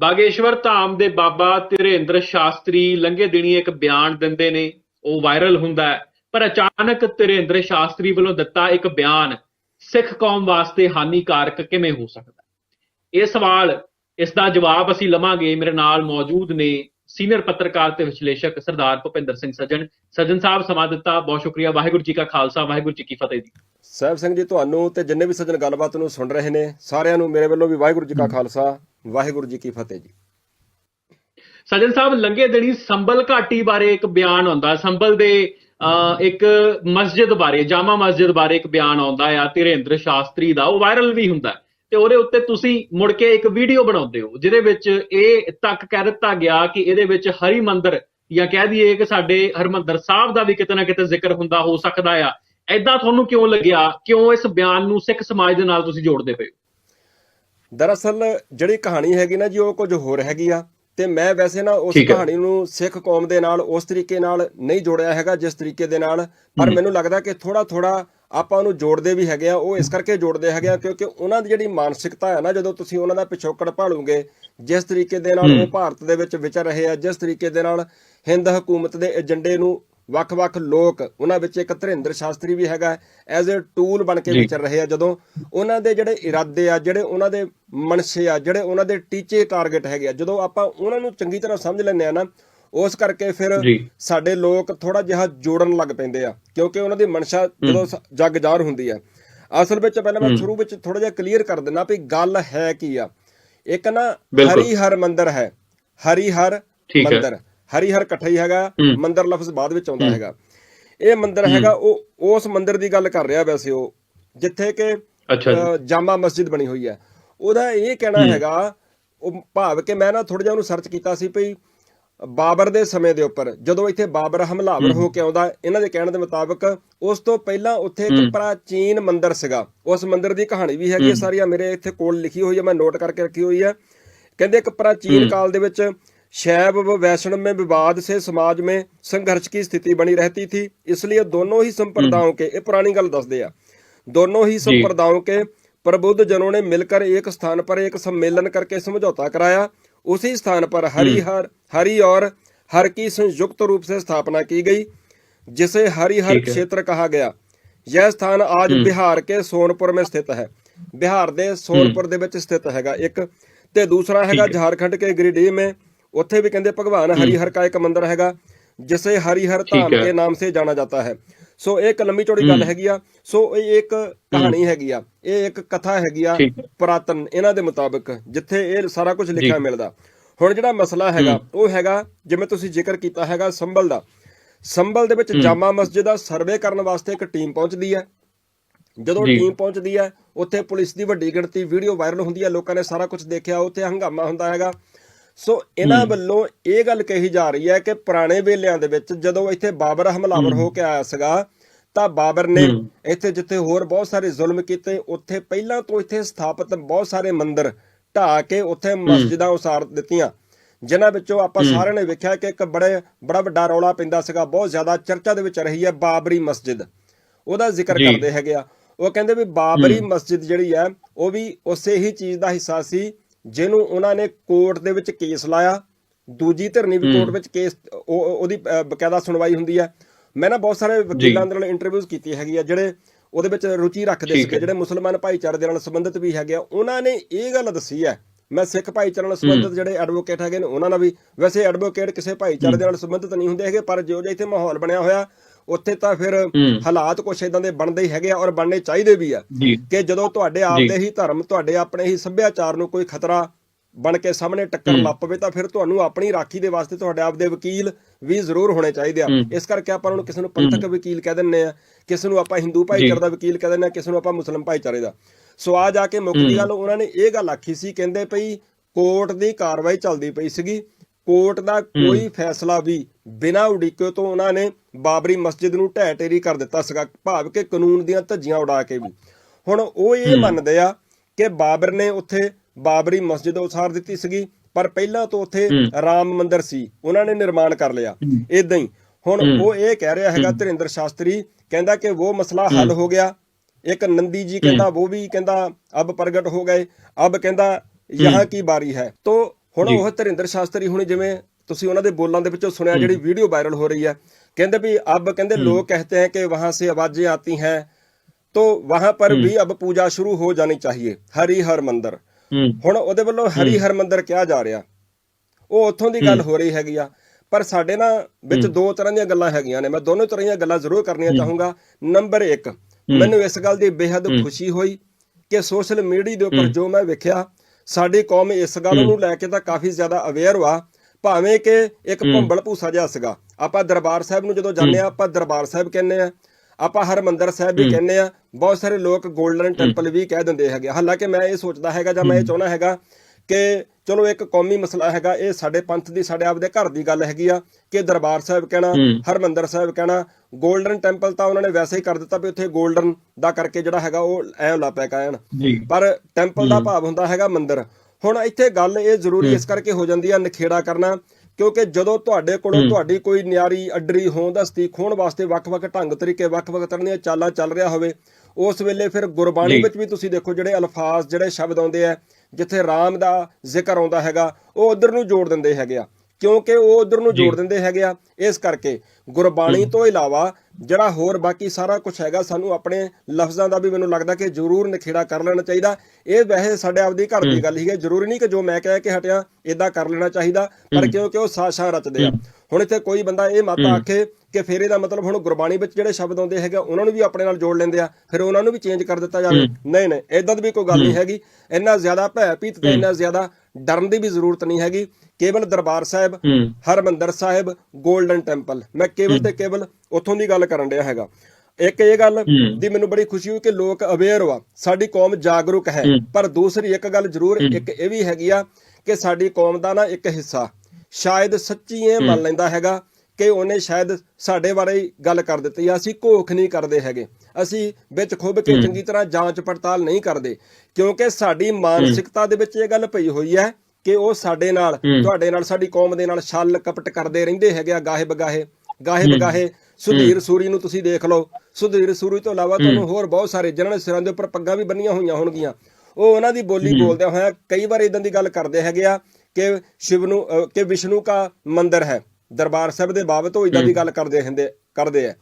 ਬਾਗੇਸ਼ਵਰ ਧਾਮ ਦੇ ਬਾਬਾ ਧਿਰੇਂਦਰ ਸ਼ਾਸਤਰੀ ਲੰਘੇ ਦਿਨੀ ਇੱਕ ਬਿਆਨ ਦਿੰਦੇ ਨੇ। ਉਹ ਵਾਇਰਲ ਹੁੰਦਾ ਹੈ। ਪਰ ਅਚਾਨਕ ਧਿਰੇਂਦਰ ਸ਼ਾਸਤਰੀ ਵੱਲੋਂ ਦਿੱਤਾ ਇੱਕ ਬਿਆਨ ਸਿੱਖ ਕੌਮ ਵਾਸਤੇ ਹਾਨੀਕਾਰਕ ਕਿਵੇਂ ਹੋ ਸਕਦਾ ਇਹ ਸਵਾਲ, ਇਸ ਦਾ ਜਵਾਬ ਅਸੀਂ ਲਵਾਂਗੇ। ਮੇਰੇ ਨਾਲ ਮੌਜੂਦ ਨੇ ਸੀਨੀਅਰ ਪੱਤਰਕਾਰ ਤੇ ਵਿਸ਼ਲੇਸ਼ਕ ਸਰਦਾਰ ਭੁਪਿੰਦਰ ਸਿੰਘ ਸੱਜਣ ਸੱਜਣ ਸਾਹਿਬ ਸਮਾਂ ਦਿੱਤਾ ਬਹੁਤ ਸ਼ੁਕਰੀਆ ਵਾਹਿਗੁਰੂ ਜੀ ਕਾ ਖਾਲਸਾ ਵਾਹਿਗੁਰੂ ਜੀ ਕੀ ਫਤਿਹ ਜੀ। ਸਾਹਿਬ ਸਿੰਘ ਜੀ ਤੁਹਾਨੂੰ ਤੇ ਜਿੰਨੇ ਵੀ ਸੱਜਣ ਗੱਲਬਾਤ ਨੂੰ ਸੁਣ ਰਹੇ ਨੇ ਸਾਰਿਆਂ ਨੂੰ ਮੇਰੇ ਵੱਲੋਂ ਵੀ ਵਾਹਿਗੁਰੂ ਜੀ ਕਾ ਖਾਲਸਾ ਵਾਹਿਗੁਰੂ ਜੀ ਕੀ ਫਤਿਹ ਜੀ। ਸੱਜਣ ਸਾਹਿਬ ਲੰਘੇ ਦਿਨੀ ਸੰਬਲ ਘਾਟੀ ਬਾਰੇ ਇੱਕ ਬਿਆਨ ਆਉਂਦਾ ਸੰਬਲ ਦੇ ਇੱਕ ਮਸਜਿਦ ਬਾਰੇ ਜਾਮਾ ਮਸਜਿਦ ਬਾਰੇ ਇੱਕ ਬਿਆਨ ਆਉਂਦਾ ਆ ਧਿਰੇਂਦਰ ਸ਼ਾਸਤਰੀ ਦਾ ਉਹ ਵਾਇਰਲ ਵੀ ਹੁੰਦਾ। ਹੈ ਤੇ ਉਹਦੇ ਉੱਤੇ ਤੁਸੀਂ ਮੁੜ ਕੇ ਇੱਕ ਵੀਡੀਓ ਬਣਾਉਂਦੇ ਹੋ, ਜਿਹਦੇ ਵਿੱਚ ਇਹ ਤੱਕ ਕਹਿ ਦਿੱਤਾ ਗਿਆ ਕਿ ਇਹਦੇ ਵਿੱਚ ਹਰੀ ਮੰਦਰ ਜਾਂ ਕਹਿ ਦਈਏ ਕਿ ਸਾਡੇ ਹਰਮੰਦਰ ਸਾਹਿਬ ਦਾ ਵੀ ਕਿਤੇ ਨਾ ਕਿਤੇ ਜ਼ਿਕਰ ਹੁੰਦਾ, ਹੋ ਸਕਦਾ ਆ। ਐਦਾਂ ਤੁਹਾਨੂੰ ਕਿਉਂ ਲੱਗਿਆ? ਕਿਉਂ ਇਸ ਬਿਆਨ ਨੂੰ ਸਿੱਖ ਸਮਾਜ ਦੇ ਨਾਲ ਤੁਸੀਂ ਜੋੜਦੇ ਪਏ ਹੋ? ਦਰਅਸਲ ਜਿਹੜੀ ਕਹਾਣੀ ਹੈਗੀ ਨਾ ਜੀ, ਉਹ ਕੁਝ ਹੋਰ ਹੈਗੀ ਆ। ਤੇ ਮੈਂ ਵੈਸੇ ਨਾ ਉਸ। ਕਹਾਣੀ ਨੂੰ ਸਿੱਖ ਕੌਮ ਦੇ ਨਾਲ ਉਸ ਤਰੀਕੇ ਨਾਲ ਨਹੀਂ ਜੋੜਿਆ ਹੈਗਾ ਜਿਸ ਤਰੀਕੇ ਦੇ ਨਾਲ ਪਰ। ਮੈਨੂੰ ਲੱਗਦਾ ਕਿ ਥੋੜਾ ਥੋੜਾ ਆਪਾਂ ਉਹਨੂੰ ਜੋੜਦੇ ਵੀ ਹੈਗੇ ਆ ਉਹ ਇਸ ਕਰਕੇ ਜੋੜਦੇ ਹੈਗੇ ਆ ਕਿਉਂਕਿ ਉਹਨਾਂ ਦੀ ਜਿਹੜੀ ਮਾਨਸਿਕਤਾ ਹੈ ਨਾ ਜਦੋਂ ਤੁਸੀਂ ਉਹਨਾਂ ਦਾ ਪਿਛੋਕੜ ਭਾਲੋਗੇ ਜਿਸ ਤਰੀਕੇ ਦੇ ਨਾਲ। ਉਹ ਭਾਰਤ ਦੇ ਵਿੱਚ ਵਿਚਰ ਰਹੇ ਆ ਜਿਸ ਤਰੀਕੇ ਦੇ ਨਾਲ ਹਿੰਦ ਹਕੂਮਤ ਦੇ ਏਜੰਡੇ ਨੂੰ ਵੱਖ-ਵੱਖ ਲੋਕ ਉਹਨਾਂ ਵਿੱਚ ਇੱਕ ਧਰਿੰਦਰ ਸ਼ਾਸਤਰੀ ਵੀ ਹੈਗਾ ਐਜ਼ ਅ ਟੂਲ ਬਣ ਕੇ। ਵਿਚਰ ਰਹੇ ਆ ਜਦੋਂ ਉਹਨਾਂ ਦੇ ਜਿਹੜੇ ਇਰਾਦੇ ਆ ਜਿਹੜੇ ਉਹਨਾਂ ਦੇ ਮਨਸ਼ੇ ਆ ਜਿਹੜੇ ਉਹਨਾਂ ਦੇ ਟੀਚੇ ਟਾਰਗੇਟ ਹੈਗੇ ਆ ਜਦੋਂ ਆਪਾਂ ਉਹਨਾਂ ਨੂੰ ਚੰਗੀ ਤਰ੍ਹਾਂ ਸਮਝ ਲੈਂਦੇ ਆ ਨਾ ਉਸ ਕਰਕੇ ਫਿਰ। ਸਾਡੇ ਲੋਕ ਥੋੜਾ ਜਿਹਾ ਜੋੜਨ ਲੱਗ ਪੈਂਦੇ ਆ ਕਿਉਂਕਿ ਉਹਨਾਂ ਦੀ ਮਨਸ਼ਾ ਜਦੋਂ ਜਗ ਜ਼ਾਹਰ ਹੁੰਦੀ ਆ ਅਸਲ ਵਿੱਚ ਪਹਿਲਾਂ ਮੈਂ। ਸ਼ੁਰੂ ਵਿੱਚ ਥੋੜਾ ਜਿਹਾ ਕਲੀਅਰ ਕਰ ਦਿੰਦਾ ਵੀ ਗੱਲ ਹੈ ਕੀ ਆ ਇੱਕ ਨਾ। ਹਰੀ ਹਰ ਮੰਦਰ ਹੈ ਹਰੀ ਹਰ ਠੀਕ ਹੈ। ਮੰਦਰ ਹਰੀ ਹਰ ਇਕੱਠਾ ਹੈਗਾ ਮੰਦਰ ਲਫ਼ਜ਼ ਬਾਅਦ ਵਿੱਚ ਆਉਂਦਾ ਹੈਗਾ। ਇਹ ਮੰਦਰ ਹੈਗਾ ਉਹ ਉਸ ਮੰਦਰ ਦੀ ਗੱਲ ਕਰ ਰਿਹਾ ਵੈਸੇ ਉਹ ਜਿੱਥੇ ਕਿ ਜਾਮਾ ਮਸਜਿਦ ਬਣੀ ਹੋਈ ਹੈ। ਉਹਦਾ ਇਹ ਕਹਿਣਾ ਹੈਗਾ ਉਹ ਭਾਵ ਕਿ ਮੈਂ ਨਾ ਥੋੜਾ ਜਿਹਾ ਉਹਨੂੰ ਸਰਚ ਕੀਤਾ ਸੀ ਭਈ ਬਾਬਰ ਦੇ ਸਮੇਂ ਦੇ ਉੱਪਰ ਜਦੋਂ ਇੱਥੇ ਬਾਬਰ ਹਮਲਾਵਰ ਹੋ। ਕੇ ਆਉਂਦਾ ਇਹਨਾਂ ਦੇ ਕਹਿਣ ਦੇ ਮੁਤਾਬਕ ਉਸ ਤੋਂ ਪਹਿਲਾਂ ਉੱਥੇ ਇੱਕ ਪ੍ਰਾਚੀਨ ਮੰਦਿਰ ਸੀਗਾ। ਉਸ ਮੰਦਿਰ ਦੀ ਕਹਾਣੀ ਵੀ ਹੈਗੀ ਸਾਰੀਆਂ ਮੇਰੇ ਇੱਥੇ ਕੋਲ ਲਿਖੀ ਹੋਈ ਹੈ ਮੈਂ ਨੋਟ ਕਰਕੇ ਰੱਖੀ ਹੋਈ ਹੈ। ਕਹਿੰਦੇ ਇੱਕ ਪ੍ਰਾਚੀਨ ਕਾਲ ਦੇ ਵਿੱਚ शैव व वैष्णव में विवाद से समाज में संघर्ष की स्थिति बनी रहती थी इसलिए दोनों ही संप्रदायों के ये पुरानी गल दस दिया दोनों ही संप्रदायों के प्रबुद्ध जनों ने मिलकर एक स्थान पर एक सम्मेलन करके समझौता कराया उसी स्थान पर हरि हर हरि और हर की संयुक्त रूप से स्थापना की गई जिसे हरिहर क्षेत्र कहा गया यह स्थान आज ਬਿਹਾਰ ਕੇ ਸੋਨਪੁਰ ਵਿੱਚ ਸਥਿਤ ਹੈ ਬਿਹਾਰ ਦੇ ਸੋਨਪੁਰ ਦੇ ਵਿੱਚ ਸਥਿਤ ਹੈਗਾ ਇੱਕ ਤੇ ਦੂਸਰਾ ਹੈਗਾ ਝਾਰਖੰਡ ਕੇ ਗਿਰੀਡੀਹ ਵਿੱਚ ਉੱਥੇ ਵੀ ਕਹਿੰਦੇ ਭਗਵਾਨ ਹਰੀਹਰ ਕਾ ਇੱਕ ਮੰਦਿਰ ਹੈਗਾ ਜਿਸੇ ਹਰੀਹਰ ਧਾਮ। ਕੇ ਨਾਮ ਸੇ ਜਾਣਾ ਜਾਂਦਾ ਹੈ ਸੋ ਇਹ ਇੱਕ ਲੰਮੀ ਚੌੜੀ ਗੱਲ। ਹੈਗੀ ਆ ਸੋ ਇਹ ਇੱਕ ਕਹਾਣੀ ਹੈਗੀ ਆ ਇਹ ਇੱਕ ਕਥਾ ਹੈਗੀ ਆ। ਪੁਰਾਤਨ ਇਹਨਾਂ ਦੇ ਮੁਤਾਬਕ ਜਿੱਥੇ ਇਹ ਸਾਰਾ ਕੁਝ ਲਿਖਿਆ। ਮਿਲਦਾ ਹੁਣ ਜਿਹੜਾ ਮਸਲਾ ਹੈਗਾ ਉਹ ਹੈਗਾ ਜਿਵੇਂ ਤੁਸੀਂ ਜ਼ਿਕਰ ਕੀਤਾ ਹੈਗਾ ਸੰਭਲ ਦਾ ਸੰਭਲ ਦੇ ਵਿੱਚ ਜਾਮਾ ਮਸਜਿਦ ਦਾ ਸਰਵੇ ਕਰਨ ਵਾਸਤੇ ਇੱਕ ਟੀਮ ਪਹੁੰਚਦੀ ਹੈ ਜਦੋਂ। ਟੀਮ ਪਹੁੰਚਦੀ ਹੈ ਉੱਥੇ ਪੁਲਿਸ ਦੀ ਵੱਡੀ ਗਿਣਤੀ ਵੀਡੀਓ ਵਾਇਰਲ ਹੁੰਦੀ ਹੈ ਲੋਕਾਂ ਨੇ ਸਾਰਾ ਕੁਝ ਦੇਖਿਆ ਉੱਥੇ ਹੰਗਾਮਾ ਹੁੰਦਾ ਹੈਗਾ ਸੋ ਇਹਨਾਂ ਵੱਲੋਂ ਇਹ ਗੱਲ ਕਹੀ ਜਾ ਰਹੀ ਹੈ ਕਿ ਪੁਰਾਣੇ ਵੇਲਿਆਂ ਦੇ ਵਿੱਚ ਜਦੋਂ ਇੱਥੇ ਬਾਬਰ ਹਮਲਾਵਰ ਹੋ। ਕੇ ਆਇਆ ਸੀਗਾ ਤਾਂ ਬਾਬਰ ਨੇ। ਇੱਥੇ ਜਿੱਥੇ ਹੋਰ ਬਹੁਤ ਸਾਰੇ ਜ਼ੁਲਮ ਕੀਤੇ ਉੱਥੇ ਪਹਿਲਾਂ ਤੋਂ ਇੱਥੇ ਸਥਾਪਿਤ ਬਹੁਤ ਸਾਰੇ ਮੰਦਿਰ ਢਾਹ ਕੇ ਉੱਥੇ ਮਸਜਿਦਾਂ ਉਸਾਰ ਦਿੱਤੀਆਂ। ਜਿਨ੍ਹਾਂ ਵਿੱਚੋਂ ਆਪਾਂ ਸਾਰਿਆਂ ਨੇ ਵੇਖਿਆ ਕਿ ਇੱਕ ਬੜੇ ਬੜਾ ਵੱਡਾ ਰੌਲਾ ਪੈਂਦਾ ਸੀਗਾ ਬਹੁਤ ਜ਼ਿਆਦਾ ਚਰਚਾ ਦੇ ਵਿੱਚ ਰਹੀ ਹੈ ਬਾਬਰੀ ਮਸਜਿਦ। ਉਹਦਾ ਜ਼ਿਕਰ। ਕਰਦੇ ਹੈਗੇ ਆ। ਉਹ ਕਹਿੰਦੇ ਵੀ ਬਾਬਰੀ ਮਸਜਿਦ ਜਿਹੜੀ ਹੈ ਉਹ ਵੀ ਉਸੇ ਹੀ ਚੀਜ਼ ਦਾ ਹਿੱਸਾ ਸੀ ਜਿਹਨੂੰ ਉਹਨਾਂ ਨੇ ਕੋਰਟ ਦੇ ਵਿੱਚ ਕੇਸ ਲਾਇਆ ਦੂਜੀ ਧਿਰਨੀ ਵੀ। ਕੋਰਟ ਵਿੱਚ ਕੇਸ ਉਹ- ਉਹਦੀ ਬਕਾਇਦਾ ਸੁਣਵਾਈ ਹੁੰਦੀ ਹੈ। ਮੈਂ ਨਾ ਬਹੁਤ ਸਾਰੇ ਵਕੀਲਾਂ ਦੇ ਨਾਲ ਇੰਟਰਵਿਊਜ਼ ਕੀਤੀ ਹੈਗੀ ਆ ਜਿਹੜੇ ਉਹਦੇ ਵਿੱਚ ਰੁਚੀ ਰੱਖਦੇ ਹੈ। ਜਿਹੜੇ ਮੁਸਲਮਾਨ ਭਾਈਚਾਰੇ ਦੇ ਨਾਲ ਸੰਬੰਧਿਤ ਵੀ ਹੈਗੇ ਆ। ਉਹਨਾਂ ਨੇ ਇਹ ਗੱਲ ਦੱਸੀ ਹੈ ਮੈਂ ਸਿੱਖ ਭਾਈਚਾਰੇ ਨਾਲ ਸੰਬੰਧਿਤ ਜਿਹੜੇ ਐਡਵੋਕੇਟ ਹੈਗੇ ਨੇ ਉਹਨਾਂ ਨਾਲ ਵੀ। ਵੈਸੇ ਐਡਵੋਕੇਟ ਕਿਸੇ ਭਾਈਚਾਰੇ ਦੇ ਨਾਲ ਸੰਬੰਧਿਤ ਨਹੀਂ ਹੁੰਦੇ ਹੈਗੇ ਪਰ ਜਿਉਂ ਜਿਹਾ ਇੱਥੇ ਮਾਹੌਲ ਬਣਿਆ ਹੋਇਆ ਉੱਥੇ ਤਾਂ ਫਿਰ। ਹਾਲਾਤ ਕੁਛ ਇਦਾਂ ਦੇ ਬਣਦੇ ਹੀ ਹੈਗੇ ਆ ਔਰ ਬਣਨੇ ਚਾਹੀਦੇ ਵੀ ਆ। ਕਿ ਜਦੋਂ ਤੁਹਾਡੇ ਆਪਦੇ ਹੀ ਧਰਮ ਤੁਹਾਡੇ ਆਪਣੇ ਹੀ ਸੱਭਿਆਚਾਰ ਨੂੰ ਕੋਈ ਖਤਰਾ ਬਣ ਕੇ ਸਾਹਮਣੇ ਟੱਕਰ ਹਮ। ਲੱਗ ਪਵੇ ਤਾਂ ਫਿਰ ਤੁਹਾਨੂੰ ਆਪਣੀ ਰਾਖੀ ਦੇ ਵਾਸਤੇ ਤੁਹਾਡੇ ਆਪਦੇ ਵਕੀਲ ਵੀ ਜ਼ਰੂਰ ਹੋਣੇ ਚਾਹੀਦੇ ਆ। ਇਸ ਕਰਕੇ ਆਪਾਂ ਨੂੰ ਕਿਸੇ ਨੂੰ ਪੰਥਕ ਵਕੀਲ ਕਹਿ ਦਿੰਨੇ ਆ। ਕਿਸੇ ਨੂੰ ਆਪਾਂ ਹਿੰਦੂ ਭਾਈਚਾਰੇ ਦਾ ਵਕੀਲ ਕਹਿ ਦਿੰਨੇ ਆ ਕਿਸੇ ਨੂੰ ਆਪਾਂ ਮੁਸਲਮ ਭਾਈਚਾਰੇ ਦਾ। ਸੋ ਆ ਜਾ ਕੇ ਮੁੱਖ ਦੀ ਗੱਲ ਉਹਨਾਂ ਨੇ ਇਹ ਗੱਲ ਆਖੀ ਸੀ ਕਹਿੰਦੇ ਪਈ ਕੋਰਟ ਦੀ ਕਾਰਵਾਈ ਚੱਲਦੀ ਪਈ ਸੀਗੀ। ਕੋਰਟ ਦਾ ਕੋਈ ਫੈਸਲਾ ਵੀ ਬਿਨਾਂ ਉਡੀਕੇ ਤੋਂ ਉਹਨਾਂ ਨੇ ਬਾਬਰੀ ਮਸਜਿਦ ਨੂੰ ਢਹਿ ਢੇਰੀ ਕਰ ਦਿੱਤਾ ਸੀਗਾ ਭਾਵ ਕਿ ਕਾਨੂੰਨ ਦੀਆਂ ਧੱਜੀਆਂ ਉਡਾ ਕੇ ਵੀ। ਹੁਣ ਉਹ ਇਹ ਮੰਨਦੇ ਆ ਕਿ ਬਾਬਰ ਨੇ ਉੱਥੇ ਬਾਬਰੀ ਮਸਜਿਦ ਉਸਾਰ ਦਿੱਤੀ ਸੀਗੀ ਪਰ ਪਹਿਲਾਂ ਤੋਂ ਉੱਥੇ ਰਾਮ ਮੰਦਿਰ ਸੀ ਉਹਨਾਂ ਨੇ ਨਿਰਮਾਣ ਕਰ ਲਿਆ ਇਦਾਂ ਹੀ। ਹੁਣ ਉਹ ਇਹ ਕਹਿ ਰਿਹਾ ਹੈਗਾ ਧਰਿੰਦਰ ਸ਼ਾਸਤਰੀ ਕਹਿੰਦਾ ਕਿ ਉਹ ਮਸਲਾ ਹੱਲ ਹੋ ਗਿਆ। ਇੱਕ ਨੰਦੀ ਜੀ ਕਹਿੰਦਾ ਉਹ ਵੀ ਕਹਿੰਦਾ ਅਬ ਪ੍ਰਗਟ ਹੋ ਗਏ। ਅਬ ਕਹਿੰਦਾ ਯਹਾਂ ਕੀ ਬਾਰੀ ਹੈ? ਤੋ ਹੁਣ ਉਹ ਧਰਿੰਦਰ ਸ਼ਾਸਤਰੀ ਹੁਣੇ ਜਿਵੇਂ ਤੁਸੀਂ ਉਹਨਾਂ ਦੇ ਬੋਲਾਂ ਦੇ ਵਿੱਚੋਂ ਸੁਣਿਆ ਜਿਹੜੀ ਵੀਡੀਓ ਵਾਇਰਲ ਹੋ ਰਹੀ ਹੈ ਕਹਿੰਦੇ ਵੀ ਅੱਬ ਕਹਿੰਦੇ ਲੋਕ ਕਹਤੇ ਹੈ ਕਿ ਵਹਾਂ ਸੇ ਆਵਾਜ਼ੇ ਆਤੀ ਹੈ ਤੋ ਵਹਾਂ ਪਰ ਵੀ ਅੱਬ ਪੂਜਾ ਸ਼ੁਰੂ ਹੋ ਜਾਣੀ ਚਾਹੀਏ ਹਰੀ ਹਰ ਮੰਦਰ। ਹੁਣ ਉਹਦੇ ਵੱਲੋਂ ਹਰੀ ਹਰ ਮੰਦਰ ਕਿਹਾ ਜਾ ਰਿਹਾ। ਉਹ ਉੱਥੋਂ ਦੀ ਗੱਲ ਹੋ। ਰਹੀ ਹੈਗੀ ਆ ਪਰ ਸਾਡੇ ਨਾ ਵਿੱਚ ਦੋ ਤਰ੍ਹਾਂ ਦੀਆਂ ਗੱਲਾਂ ਹੈਗੀਆਂ ਨੇ ਮੈਂ ਦੋਨੋਂ ਤਰ੍ਹਾਂ ਦੀਆਂ ਗੱਲਾਂ ਜ਼ਰੂਰ ਕਰਨੀਆਂ ਚਾਹੂੰਗਾ। ਨੰਬਰ 1 ਮੈਨੂੰ ਇਸ ਗੱਲ ਦੀ ਬੇਹੱਦ ਖੁਸ਼ੀ ਹੋਈ ਕਿ ਸੋਸ਼ਲ ਮੀਡੀਆ ਦੇ ਉੱਪਰ ਜੋ ਮੈਂ ਵੇਖਿਆ ਸਾਡੀ ਕੌਮ ਇਸ ਗੱਲ ਨੂੰ ਲੈ ਕੇ ਤਾਂ ਕਾਫੀ ਜ਼ਿਆਦਾ ਅਵੇਅਰ ਵਾ ਭਾਵੇਂ ਕਿ ਇੱਕ ਭੰਬਲ ਭੂਸਾ ਜਿਹਾ ਸੀਗਾ। ਆਪਾਂ ਦਰਬਾਰ ਸਾਹਿਬ ਨੂੰ ਜਦੋਂ ਜਾਂਦੇ ਆ ਆਪਾਂ ਦਰਬਾਰ ਸਾਹਿਬ ਕਹਿੰਦੇ ਆ ਆਪਾਂ ਹਰਮੰਦਰ ਸਾਹਿਬ ਵੀ ਕਹਿੰਦੇ ਆ ਬਹੁਤ ਸਾਰੇ ਲੋਕ 골ਡਨ ਟੈਂਪਲ ਵੀ ਕਹਿ ਦਿੰਦੇ ਹੈਗੇ ਹਾਲਾਂਕਿ ਮੈਂ ਇਹ ਸੋਚਦਾ ਹੈਗਾ ਜਾਂ ਮੈਂ ਇਹ ਚਾਹੁੰਦਾ ਹੈਗਾ ਕਿ ਚਲੋ ਇੱਕ ਕੌਮੀ ਮਸਲਾ ਹੈਗਾ ਇਹ ਸਾਡੇ ਪੰਥ ਦੀ ਸਾਡੇ ਆਪਦੇ ਘਰ ਦੀ ਗੱਲ ਹੈਗੀ ਆ ਕਿ ਦਰਬਾਰ ਸਾਹਿਬ ਕਹਿਣਾ ਹਰਮੰਦਰ ਸਾਹਿਬ ਕਹਿਣਾ 골ਡਨ ਟੈਂਪਲ ਤਾਂ ਉਹਨਾਂ ਨੇ ਵੈਸੇ ਹੀ ਕਰ ਦਿੱਤਾ ਵੀ ਉੱਥੇ 골ਡਨ ਦਾ ਕਰਕੇ ਜਿਹੜਾ ਹੈਗਾ ਉਹ ਐ ਲਾਪੈ ਕਾਇਨ ਜੀ। ਪਰ ਟੈਂਪਲ ਦਾ ਭਾਵ ਹੁੰਦਾ ਹੈਗਾ ਮੰਦਿਰ। ਹੁਣ ਇੱਥੇ ਗੱਲ ਇਹ ਜ਼ਰੂਰੀ ਇਸ ਕਰਕੇ ਹੋ ਜਾਂਦੀ ਆ ਨਖੇੜਾ ਕਰਨਾ ਕਿਉਂਕਿ ਜਦੋਂ ਤੁਹਾਡੇ ਕੋਲੋਂ ਤੁਹਾਡੀ ਕੋਈ ਨਿਆਰੀ ਅੱਡਰੀ ਹੋਂਦ ਹਸਤੀ ਖੋਣ ਵਾਸਤੇ ਵੱਖ-ਵੱਖ ਢੰਗ ਤਰੀਕੇ ਵੱਖ-ਵੱਖ ਤਰ੍ਹਾਂ ਦੀਆਂ ਚਾਲਾਂ ਚੱਲ ਰਿਹਾ ਹੋਵੇ ਉਸ ਵੇਲੇ ਫਿਰ ਗੁਰਬਾਣੀ। ਵਿੱਚ ਵੀ ਤੁਸੀਂ ਦੇਖੋ ਜਿਹੜੇ ਅਲਫਾਜ਼ ਜਿਹੜੇ ਸ਼ਬਦ ਆਉਂਦੇ ਆ ਜਿੱਥੇ ਰਾਮ ਦਾ ਜ਼ਿਕਰ ਆਉਂਦਾ ਹੈਗਾ ਉਹ ਉਧਰ ਨੂੰ ਜੋੜ ਦਿੰਦੇ ਹੈਗੇ ਆ। ਕਿਉਂਕਿ ਉਹ ਉਧਰ ਨੂੰ ਜੋੜ ਦਿੰਦੇ ਹੈਗੇ ਆ ਇਸ ਕਰਕੇ ਗੁਰਬਾਣੀ ਤੋਂ ਇਲਾਵਾ ਜਿਹੜਾ ਹੋਰ ਬਾਕੀ ਸਾਰਾ ਕੁਝ ਹੈਗਾ ਸਾਨੂੰ ਆਪਣੇ ਲਫ਼ਜ਼ਾਂ ਦਾ ਵੀ ਮੈਨੂੰ ਲੱਗਦਾ ਕਿ ਜ਼ਰੂਰ ਨਖੇੜਾ ਕਰ ਲੈਣਾ ਚਾਹੀਦਾ। ਇਹ ਵੈਸੇ ਸਾਡੇ ਆਪਦੀ ਘਰ ਦੀ ਗੱਲ ਹੀ ਹੈ ਜ਼ਰੂਰੀ ਨਹੀਂ ਕਿ ਜੋ ਮੈਂ ਕਹਿ ਕੇ ਹਟਿਆ ਇਦਾਂ ਕਰ ਲੈਣਾ ਚਾਹੀਦਾ ਪਰ ਕਿਉਂਕਿ ਉਹ ਸਾਸ਼ਾ ਰਚਦੇ ਆ। ਹੁਣ ਇੱਥੇ ਕੋਈ ਬੰਦਾ ਇਹ ਮਤ ਆਖੇ ਕਿ ਫਿਰ ਇਹਦਾ ਮਤਲਬ ਹੁਣ ਗੁਰਬਾਣੀ ਵਿੱਚ ਜਿਹੜੇ ਸ਼ਬਦ ਆਉਂਦੇ ਹੈਗੇ ਆ, ਉਹਨਾਂ ਨੂੰ ਵੀ ਆਪਣੇ ਨਾਲ ਜੋੜ ਲੈਂਦੇ ਆ ਫਿਰ ਉਹਨਾਂ ਨੂੰ ਵੀ ਚੇਂਜ ਕਰ ਦਿੱਤਾ ਜਾਵੇ। ਨਹੀਂ ਨਹੀਂ ਇਦਾਂ ਦੀ ਵੀ ਕੋਈ ਗੱਲ ਨਹੀਂ ਹੈਗੀ। ਇੰਨਾ ਜ਼ਿਆਦਾ ਭੈ ਭੀਤ ਤੇ ਇੰਨਾ ਜ਼ਿਆਦਾ ਡਰਨ ਦੀ ਵੀ ਜ਼ਰੂਰਤ ਨਹੀਂ ਹੈਗੀ। ਕੇਵਲ ਦਰਬਾਰ ਸਾਹਿਬ ਹਰਮੰਦਰ ਸਾਹਿਬ 골ਡਨ ਟੈਂਪਲ। ਮੈਂ ਕੇਵਲ ਤੇ ਕੇਵਲ ਉੱਥੋਂ ਦੀ ਗੱਲ ਕਰਨ ਡਿਆ ਹੈਗਾ। ਇੱਕ ਇਹ ਗੱਲ ਦੀ ਮੈਨੂੰ ਬੜੀ ਖੁਸ਼ੀ ਹੋਈ ਕਿ ਲੋਕ ਅਵੇਅਰ ਵਾ ਸਾਡੀ ਕੌਮ ਜਾਗਰੂਕ ਹੈ। ਪਰ ਦੂਸਰੀ ਇੱਕ ਗੱਲ ਜ਼ਰੂਰ ਇੱਕ ਇਹ ਵੀ ਹੈਗੀ ਆ ਕਿ ਸਾਡੀ ਕੌਮ ਦਾ ਨਾ ਇੱਕ ਹਿੱਸਾ। ਸ਼ਾਇਦ ਸੱਚੀ ਇਹ ਮੰਨ ਲੈਂਦਾ ਹੈਗਾ ਕਿ ਉਹਨੇ ਸ਼ਾਇਦ ਸਾਡੇ ਬਾਰੇ ਗੱਲ ਕਰ ਦਿੱਤੀ ਅਸੀਂ ਘੋਖ ਨਹੀਂ ਕਰਦੇ ਹੈਗੇ। ਅਸੀਂ ਵਿੱਚ ਖੁੱਭ ਕੇ ਚੰਗੀ ਤਰ੍ਹਾਂ ਜਾਂਚ ਪੜਤਾਲ ਨਹੀਂ ਕਰਦੇ। ਕਿਉਂਕਿ ਸਾਡੀ ਮਾਨਸਿਕਤਾ ਦੇ ਵਿੱਚ ਇਹ ਗੱਲ ਪਈ ਹੋਈ ਹੈ ਕਿ ਉਹ ਸਾਡੇ ਨਾਲ ਤੁਹਾਡੇ ਨਾਲ ਸਾਡੀ ਕੌਮ ਦੇ ਨਾਲ ਛਲ ਕਪਟ ਕਰਦੇ ਰਹਿੰਦੇ ਹੈਗੇ ਆ ਗਾਹੇ ਬਗਾਹੇ ਗਾਹੇ ਬਗਾਹੇ। ਸੁਧੀਰ ਸੂਰੀ ਨੂੰ ਤੁਸੀਂ ਦੇਖ ਲਓ। ਸੁਧੀਰ ਸੂਰੀ ਤੋਂ ਇਲਾਵਾ ਤੁਹਾਨੂੰ ਹੋਰ ਬਹੁਤ ਸਾਰੇ ਜਿਨ੍ਹਾਂ ਨੇ ਸਿਰਾਂ ਦੇ ਉੱਪਰ ਪੱਗਾਂ ਵੀ ਬੰਨੀਆਂ ਹੋਈਆਂ ਹੋਣਗੀਆਂ। ਉਹ ਉਹਨਾਂ ਦੀ ਬੋਲੀ ਬੋਲਦਿਆਂ ਹੋਇਆ ਕਈ ਵਾਰ ਇਦਾਂ ਦੀ ਗੱਲ ਕਰਦੇ ਹੈਗੇ ਆ ਕਿ ਸ਼ਿਵ ਨੂੰ ਕਿ ਵਿਸ਼ਨੂੰ ਦਾ ਮੰਦਿਰ ਹੈ। ਦਰਬਾਰ ਸਾਹਿਬ ਦੇ ਬਾਬਤ ਉਹ ਇਦਾਂ ਦੀ ਗੱਲ ਕਰਦੇ ਹੁੰਦੇ ਕਰਦੇ ਆ।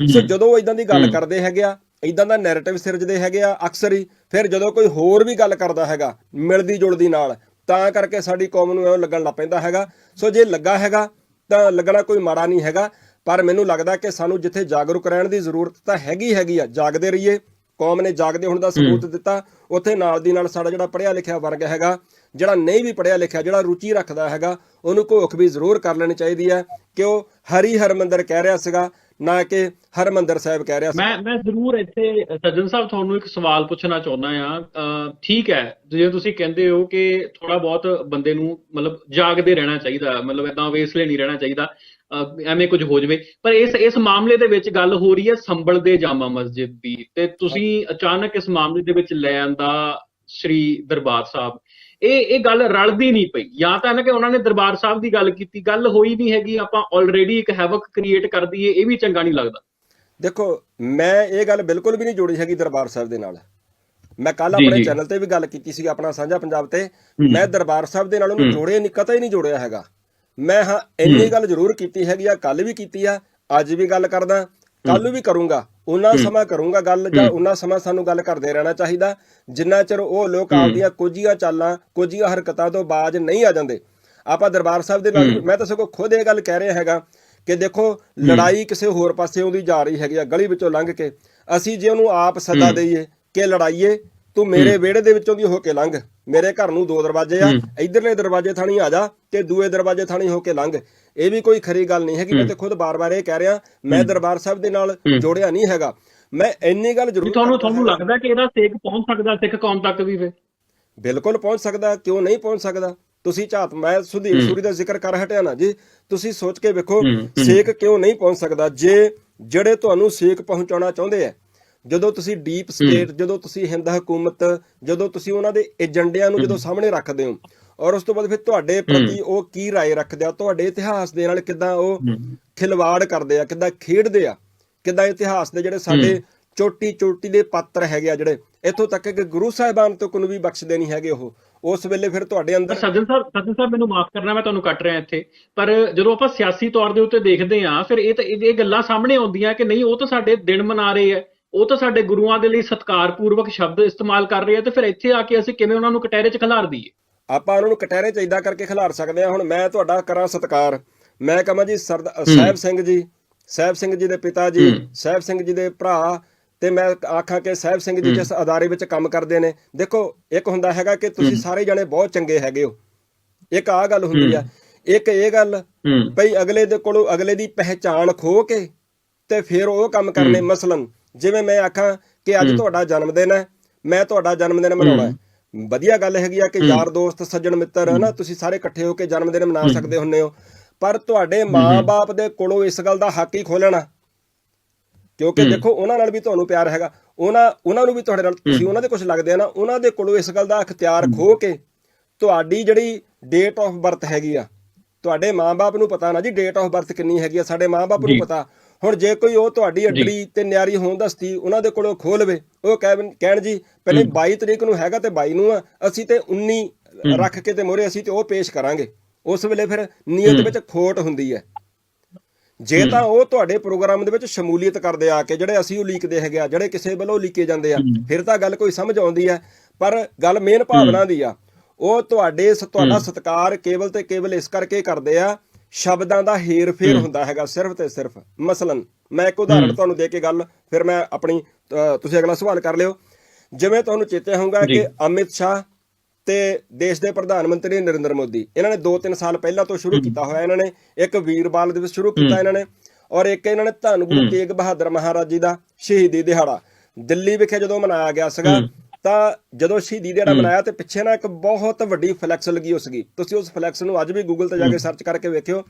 ਸੋ ਜਦੋਂ ਉਹ ਇਦਾਂ ਦੀ ਗੱਲ ਕਰਦੇ ਹੈਗੇ ਆ ਇਦਾਂ ਦਾ ਨੈਰੇਟਿਵ ਸਿਰਜਦੇ ਹੈਗੇ ਆ ਅਕਸਰ ਹੀ ਫਿਰ ਜਦੋਂ ਕੋਈ ਹੋਰ ਵੀ ਗੱਲ ਕਰਦਾ ਹੈਗਾ ਮਿਲਦੀ ਜੁਲਦੀ ਨਾਲ ਤਾਂ ਕਰਕੇ ਸਾਡੀ ਕੌਮ ਨੂੰ ਐਵੇਂ ਲੱਗਣ ਲੱਗ ਪੈਂਦਾ ਹੈਗਾ। ਸੋ ਜੇ ਲੱਗਾ ਹੈਗਾ ਤਾਂ ਲੱਗਣਾ ਕੋਈ ਮਾੜਾ ਨਹੀਂ ਹੈਗਾ ਪਰ ਮੈਨੂੰ ਲੱਗਦਾ ਕਿ ਸਾਨੂੰ ਜਿੱਥੇ ਜਾਗਰੂਕ ਰਹਿਣ ਦੀ ਜ਼ਰੂਰਤ ਤਾਂ ਹੈਗੀ ਹੈਗੀ ਆ ਜਾਗਦੇ ਰਹੀਏ। ਕੌਮ ਨੇ ਜਾਗਦੇ ਹੋਣ ਦਾ ਸਬੂਤ ਦਿੱਤਾ ਉੱਥੇ ਨਾਲ ਦੀ ਨਾਲ ਸਾਡਾ ਜਿਹੜਾ ਪੜ੍ਹਿਆ ਲਿਖਿਆ ਵਰਗ ਹੈਗਾ ਜਿਹੜਾ ਨਹੀਂ ਵੀ ਪੜ੍ਹਿਆ ਲਿਖਿਆ ਜਿਹੜਾ ਰੁਚੀ ਰੱਖਦਾ ਹੈਗਾ ਉਹਨੂੰ ਘੋਖ ਵੀ ਜ਼ਰੂਰ ਕਰ ਲੈਣੀ ਚਾਹੀਦੀ ਹੈ ਕਿ ਉਹ ਹਰੀ ਹਰਮੰਦਰ ਕਹਿ ਰਿਹਾ ਸੀਗਾ ਨਾ ਕਿ ਹਰਮੰਦਰ ਸਾਹਿਬ ਕਹਿ ਰਿਹਾ ਸੀ ਮੈਂ ਮੈਂ ਜ਼ਰੂਰ ਇੱਥੇ ਸੱਜਣ ਸਾਹਿਬ ਤੁਹਾਨੂੰ ਇੱਕ ਸਵਾਲ ਪੁੱਛਣਾ ਚਾਹੁੰਦਾ ਆ ਠੀਕ ਹੈ ਜੇ ਤੁਸੀਂ ਕਹਿੰਦੇ ਹੋ ਕਿ ਥੋੜਾ ਬਹੁਤ ਬੰਦੇ ਨੂੰ ਮਤਲਬ ਜਾਗਦੇ ਰਹਿਣਾ ਚਾਹੀਦਾ ਮਤਲਬ ਇਦਾਂ ਵੇਸਲੇ ਨਹੀਂ ਰਹਿਣਾ ਚਾਹੀਦਾ ਐਵੇਂ ਕੁਝ ਹੋ ਜਵੇ। ਪਰ ਇਸ ਇਸ ਮਾਮਲੇ ਦੇ ਵਿੱਚ ਗੱਲ ਹੋ ਰਹੀ ਹੈ ਸੰਭਲ ਦੇ ਜਾਮਾ ਮਸਜਿਦ ਦੀ। ਤੇ ਤੁਸੀਂ ਅਚਾਨਕ ਇਸ ਮਾਮਲੇ ਦੇ ਵਿੱਚ ਲੈ ਆਂਦਾ ਸ਼੍ਰੀ ਦਰਬਾਰ ਸਾਹਿਬ। ਇਹ ਇਹ ਗੱਲ ਰਲਦੀ ਨਹੀਂ ਪਈ। ਜਾਂ ਤਾਂ ਨਾ ਕਿ ਉਹਨਾਂ ਨੇ ਦਰਬਾਰ ਸਾਹਿਬ ਦੀ ਗੱਲ ਕੀਤੀ ਗੱਲ ਹੋਈ ਨਹੀਂ ਹੈਗੀ ਆਪਾਂ ਆਲਰੇਡੀ ਇੱਕ ਹੈਵਕ ਕ੍ਰੀਏਟ ਕਰ ਦਈਏ ਇਹ ਵੀ ਚੰਗਾ ਨਹੀਂ ਲੱਗਦਾ। ਦੇਖੋ ਮੈਂ ਇਹ ਗੱਲ ਬਿਲਕੁਲ ਵੀ ਨਹੀਂ ਜੋੜੀ ਹੈਗੀ ਦਰਬਾਰ ਸਾਹਿਬ ਦੇ ਨਾਲ। ਮੈਂ ਕੱਲ ਆਪਣੇ। ਚੈਨਲ ਤੇ ਵੀ ਗੱਲ ਕੀਤੀ ਸੀ ਆਪਣਾ ਸਾਂਝਾ ਪੰਜਾਬ ਤੇ। ਮੈਂ ਦਰਬਾਰ ਸਾਹਿਬ ਦੇ ਨਾਲ ਉਹਨੂੰ ਜੋੜਿਆ ਨਹੀਂ ਕਤਈ ਨਹੀਂ ਜੋੜਿਆ ਹੈਗਾ। ਮੈਂ ਹਾਂ ਇੰਨੀ ਗੱਲ ਜ਼ਰੂਰ ਕੀਤੀ ਹੈਗੀ ਆ ਕੱਲ ਵੀ ਕੀਤੀ ਆ ਅੱਜ ਵੀ ਗੱਲ ਕਰਦਾ। ਕੱਲ ਨੂੰ ਵੀ ਕਰੂੰਗਾ ਉਹਨਾਂ ਸਮਾਂ ਕਰੂੰਗਾ ਗੱਲ ਜਾਂ ਉਹਨਾਂ ਸਮਾਂ ਸਾਨੂੰ ਗੱਲ ਕਰਦੇ ਰਹਿਣਾ ਚਾਹੀਦਾ ਜਿੰਨਾ ਚਿਰ ਉਹ ਲੋਕ ਆਪਦੀਆਂ ਕੋਝੀਆਂ ਚਾਲਾਂ ਕੋਝੀਆਂ ਹਰਕਤਾਂ ਤੋਂ ਬਾਜ ਨਹੀਂ ਆ ਜਾਂਦੇ। ਆਪਾਂ ਦਰਬਾਰ ਸਾਹਿਬ ਦੇ ਨਾਲ ਮੈਂ ਤਾਂ ਸਗੋਂ ਖੁਦ ਇਹ ਗੱਲ ਕਹਿ ਰਿਹਾ ਹੈਗਾ ਕਿ ਦੇਖੋ ਲੜਾਈ ਕਿਸੇ ਹੋਰ ਪਾਸੇ ਉਹਦੀ ਜਾ ਰਹੀ ਹੈਗੀ ਆ ਗਲੀ ਵਿੱਚੋਂ ਲੰਘ ਕੇ। ਅਸੀਂ ਜੇ ਉਹਨੂੰ ਆਪ ਸੱਦਾ ਦਈਏ ਕਿ ਲੜਾਈਏ ਤੂੰ ਮੇਰੇ ਵਿਹੜੇ ਦੇ ਵਿੱਚੋਂ ਦੀ ਹੋ ਕੇ ਲੰਘ। ਮੇਰੇ ਘਰ ਨੂੰ ਦੋ ਦਰਵਾਜ਼ੇ ਆ ਇਧਰਲੇ ਦਰਵਾਜ਼ੇ ਥਾਣੀ ਆ ਜਾ ਤੇ ਦੂਏ ਦਰਵਾਜ਼ੇ ਥਾਣੀ ਹੋ ਕੇ ਲੰਘ। ਇਹ ਵੀ ਕੋਈ ਖਰੀ ਗੱਲ ਨਹੀਂ ਹੈਗੀ। ਮੈਂ ਤੇ ਖੁਦ ਬਾਰ-ਬਾਰ ਇਹ ਕਹਿ ਰਿਹਾ ਮੈਂ ਦਰਬਾਰ ਸਾਹਿਬ ਦੇ ਨਾਲ ਜੋੜਿਆ ਨਹੀਂ ਹੈਗਾ। ਮੈਂ ਇੰਨੀ ਗੱਲ ਵੀ ਜ਼ਰੂਰ ਤੁਹਾਨੂੰ ਤੁਹਾਨੂੰ। ਲੱਗਦਾ ਕਿ ਇਹਦਾ ਸੇਕ ਪਹੁੰਚ ਸਕਦਾ ਸਿੱਖ ਕੌਮ ਤੱਕ ਵੀ ਫੇ ਬਿਲਕੁਲ ਪਹੁੰਚ ਸਕਦਾ ਕਿਉਂ ਨਹੀਂ ਪਹੁੰਚ ਸਕਦਾ? ਤੁਸੀਂ ਝਾਤ ਮੈਂ ਸੁਧੀਰ ਸੂਰੀ ਦਾ ਜ਼ਿਕਰ ਕਰ ਹਟਿਆ ਨਾ ਜੀ। ਤੁਸੀਂ ਸੋਚ ਕੇ ਵੇਖੋ ਸੇਕ ਕਿਉਂ ਨਹੀਂ ਪਹੁੰਚ ਸਕਦਾ? ਜੇ ਜਿਹੜੇ ਤੁਹਾਨੂੰ ਸੇਕ ਪਹੁੰਚਾਉਣਾ ਚਾਹੁੰਦੇ ਆ ਜਦੋਂ ਤੁਸੀਂ ਡੀਪ ਸਟੇਟ ਜਦੋਂ ਤੁਸੀਂ ਹਿੰਦ ਹਕੂਮਤ ਜਦੋਂ ਤੁਸੀਂ ਉਹਨਾਂ ਦੇ ਏਜੰਡਿਆਂ ਨੂੰ ਜਦੋਂ ਸਾਹਮਣੇ ਰੱਖਦੇ ਹੋ ਔਰ ਉਸ ਤੋਂ ਬਾਅਦ ਫਿਰ ਤੁਹਾਡੇ ਪ੍ਰਤੀ ਉਹ ਕੀ رائے ਰੱਖਦੇ ਆ ਤੁਹਾਡੇ ਇਤਿਹਾਸ ਦੇ ਨਾਲ ਕਿਦਾਂ ਉਹ ਖਿਲਵਾੜ ਕਰਦੇ ਆ ਕਿਦਾਂ ਖੇਡਦੇ ਆ ਕਿਦਾਂ ਇਤਿਹਾਸ ਦੇ ਜਿਹੜੇ ਸਾਡੇ ਚੋਟੀ ਚੋਟੀ ਦੇ ਪਾਤਰ ਹੈਗੇ ਆ ਜਿਹੜੇ ਇੱਥੋਂ ਤੱਕ ਕਿ ਗੁਰੂ ਸਾਹਿਬਾਨ ਤੋਂ ਕੋਈ ਵੀ ਬਖਸ਼ਦੇ ਨਹੀਂ ਹੈਗੇ ਉਹ ਉਸ ਵੇਲੇ ਫਿਰ ਤੁਹਾਡੇ ਪਰ ਅੰਦਰ ਸੱਜਣ ਸਾਹਿਬ ਸੱਜਣ ਸਾਹਿਬ ਮੈਨੂੰ ਮਾਫ ਕਰਨਾ ਮੈਂ ਤੁਹਾਨੂੰ ਕੱਟ ਰਿਹਾ ਇੱਥੇ ਪਰ ਜਦੋਂ ਆਪਾਂ ਸਿਆਸੀ ਤੌਰ ਦੇ ਉੱਤੇ ਦੇਖਦੇ ਹਾਂ ਫਿਰ ਇਹ ਤਾਂ ਇਹ ਇਹ ਗੱਲਾਂ ਸਾਹਮਣੇ ਆਉਂਦੀਆਂ ਕਿ ਨਹੀਂ ਉਹ ਤਾਂ ਸਾਡੇ ਦਿਨ ਮਨਾ ਰਹੇ ਆ ਉਹ ਤਾਂ ਸਾਡੇ ਗੁਰੂਆਂ ਦੇ ਲਈ ਸਤਿਕਾਰਪੂਰਵਕ ਸ਼ਬਦ ਇਸਤੇਮਾਲ ਕਰ ਰਹੇ ਆ ਤੇ ਫਿਰ ਇੱਥੇ ਆ ਕੇ ਅਸੀਂ ਕਿਵੇਂ ਉਹਨਾਂ ਨੂੰ ਕਟਹਿਰੇ 'ਚ ਖਿਲਾਰ ਦਈਏ ਆਪਾਂ ਉਹਨਾਂ ਨੂੰ ਕਟਹਿਰੇ ਚ ਇਦਾਂ ਕਰਕੇ ਖਿਲਾਰ ਸਕਦੇ ਹਾਂ। ਹੁਣ ਮੈਂ ਤੁਹਾਡਾ ਕਰਾਂ ਸਤਿਕਾਰ। ਮੈਂ ਕਹਾਂ ਜੀ ਸਰਦ ਸਾਹਿਬ ਸਿੰਘ ਜੀ ਸਾਹਿਬ ਸਿੰਘ ਜੀ ਦੇ ਪਿਤਾ ਜੀ ਸਾਹਿਬ ਸਿੰਘ ਜੀ ਦੇ ਭਰਾ ਤੇ ਮੈਂ ਆਖਾਂ ਕਿ ਸਾਹਿਬ ਸਿੰਘ ਜੀ ਜਿਸ ਅਦਾਰੇ ਵਿੱਚ ਕੰਮ ਕਰਦੇ ਨੇ ਦੇਖੋ ਇੱਕ ਹੁੰਦਾ ਹੈਗਾ ਕਿ ਤੁਸੀਂ ਸਾਰੇ ਜਣੇ ਬਹੁਤ ਚੰਗੇ ਹੈਗੇ ਹੋ। ਇੱਕ ਆ ਗੱਲ ਹੁੰਦੀ ਆ ਇੱਕ ਇਹ ਗੱਲ ਭਈ ਅਗਲੇ ਦੇ ਕੋਲੋਂ ਅਗਲੇ ਦੀ ਪਹਿਚਾਣ ਖੋ ਕੇ ਤੇ ਫਿਰ ਉਹ ਕੰਮ ਕਰਨੇ ਮਸਲਨ। ਜਿਵੇਂ ਮੈਂ ਆਖਾਂ ਕਿ ਅੱਜ ਤੁਹਾਡਾ ਜਨਮ ਦਿਨ ਹੈ ਮੈਂ ਤੁਹਾਡਾ ਜਨਮ ਦਿਨ ਮਨਾਉਣਾ ਹੈ। ਵਧੀਆ ਗੱਲ ਹੈਗੀ ਆ ਕਿ ਯਾਰ ਦੋਸਤ ਸੱਜਣ ਮਿੱਤਰ ਹਨਾ ਤੁਸੀਂ ਸਾਰੇ ਇਕੱਠੇ ਹੋ ਕੇ ਜਨਮ ਦਿਨ ਮਨਾ ਸਕਦੇ ਹੁੰਨੇ ਹੋ। ਪਰ ਤੁਹਾਡੇ ਮਾਪੇ ਦੇ ਕੋਲੋਂ ਇਸ ਗੱਲ ਦਾ ਹੱਕ ਹੀ ਖੋਲਣਾ ਕਿਉਂਕਿ ਦੇਖੋ ਉਹਨਾਂ ਨਾਲ ਵੀ ਤੁਹਾਨੂੰ ਪਿਆਰ ਹੈਗਾ। ਉਹਨਾਂ ਉਹਨਾਂ ਨੂੰ ਵੀ ਤੁਹਾਡੇ ਨਾਲ ਤੁਸੀਂ ਉਹਨਾਂ ਦੇ ਕੁਝ ਲੱਗਦੇ ਆ ਨਾ ਉਹਨਾਂ ਦੇ ਕੋਲੋਂ ਇਸ ਗੱਲ ਦਾ ਅਖਤਿਆਰ ਖੋ ਕੇ ਤੁਹਾਡੀ ਜਿਹੜੀ ਡੇਟ ਆਫ ਬਰਥ ਹੈਗੀ ਆ ਤੁਹਾਡੇ ਮਾਪੇ ਨੂੰ ਪਤਾ ਨਾ ਜੀ ਡੇਟ ਆਫ ਬਰਥ ਕਿੰਨੀ ਹੈਗੀ ਆ ਸਾਡੇ ਮਾਪੇ ਨੂੰ ਪਤਾ। ਹੁਣ ਜੇ ਕੋਈ ਉਹ ਤੁਹਾਡੀ ਅਡੜੀ ਤੇ ਨਿਆਰੀ ਹੋਣ ਦਸਤੀ ਉਹਨਾਂ ਦੇ ਕੋਲੋਂ ਖੋਹ ਲਵੇ ਉਹ ਕਹਿਣ ਕਹਿਣ ਜੀ ਪਹਿਲੇ 22 ਤਰੀਕ ਨੂੰ ਹੈਗਾ ਤੇ 22 ਨੂੰ ਆ ਅਸੀਂ ਤੇ 19 ਰੱਖ ਕੇ ਤੇ ਮੋਰੇ ਅਸੀਂ ਤੇ ਉਹ ਪੇਸ਼ ਕਰਾਂਗੇ। ਉਸ ਵੇਲੇ ਫਿਰ ਨੀਅਤ ਵਿੱਚ ਖੋਟ ਹੁੰਦੀ ਹੈ। ਜੇ ਤਾਂ ਉਹ ਤੁਹਾਡੇ ਪ੍ਰੋਗਰਾਮ ਦੇ ਵਿੱਚ ਸ਼ਮੂਲੀਅਤ ਕਰਦੇ ਆ ਕੇ ਜਿਹੜੇ ਅਸੀਂ ਉਹ ਲੀਕਦੇ ਹੈਗੇ ਆ ਜਿਹੜੇ ਕਿਸੇ ਵੱਲੋਂ ਲੀਕੇ ਜਾਂਦੇ ਆ ਫਿਰ ਤਾਂ ਗੱਲ ਕੋਈ ਸਮਝ ਆਉਂਦੀ ਹੈ। ਪਰ ਗੱਲ ਮੇਨ ਭਾਵਨਾ ਦੀ ਆ ਉਹ ਤੁਹਾਡੇ ਤੁਹਾਡਾ ਸਤਿਕਾਰ ਕੇਵਲ ਤੇ ਕੇਵਲ ਇਸ ਕਰਕੇ ਕਰਦੇ ਆ ਸ਼ਬਦਾਂ ਦਾ ਹੇਰ ਫੇਰ ਹੁੰਦਾ ਹੈਗਾ ਸਿਰਫ ਤੇ ਸਿਰਫ। ਮਸਲਨ ਮੈਂ ਇੱਕ ਉਦਾਹਰਣ ਤੁਹਾਨੂੰ ਦੇ ਕੇ ਗੱਲ ਫਿਰ ਮੈਂ ਆਪਣੀ ਤੁਸੀਂ ਅਗਲਾ ਸਵਾਲ ਕਰ ਲਿਓ। ਜਿਵੇਂ ਤੁਹਾਨੂੰ ਚੇਤੇ ਹੋਊਗਾ ਕਿ ਅਮਿਤ ਸ਼ਾਹ ਤੇ ਦੇਸ਼ ਦੇ ਪ੍ਰਧਾਨ ਮੰਤਰੀ ਨਰਿੰਦਰ ਮੋਦੀ ਇਹਨਾਂ ਨੇ 2-3 ਸਾਲ ਪਹਿਲਾਂ ਤੋਂ ਸ਼ੁਰੂ ਕੀਤਾ ਹੋਇਆ ਇਹਨਾਂ ਨੇ ਇੱਕ ਵੀਰਬਾਲ ਦਿਵਸ ਸ਼ੁਰੂ ਕੀਤਾ ਇਹਨਾਂ ਨੇ ਔਰ ਇੱਕ ਇਹਨਾਂ ਨੇ ਧੰਨ ਗੁਰੂ ਤੇਗ ਬਹਾਦਰ ਮਹਾਰਾਜ ਜੀ ਦਾ ਸ਼ਹੀਦੀ ਦਿਹਾੜਾ। ਦਿੱਲੀ ਵਿਖੇ ਜਦੋਂ ਮਨਾਇਆ ਗਿਆ ਸੀਗਾ ਤਾਂ ਜਦੋਂ ਸ਼ਹੀਦੀ ਦਿਹਾੜਾ ਮਨਾਇਆ ਤੇ ਪਿੱਛੇ ਨਾ ਇੱਕ ਬਹੁਤ ਵੱਡੀ ਫਲੈਕਸ ਲੱਗੀ ਹੋ ਸੀਗੀ ਤੁਸੀਂ ਉਸ ਫਲੈਕਸ ਨੂੰ ਅੱਜ ਵੀ ਗੂਗਲ ਤੇ ਜਾ ਕੇ ਸਰਚ ਕਰਕੇ ਵੇਖਿਓ।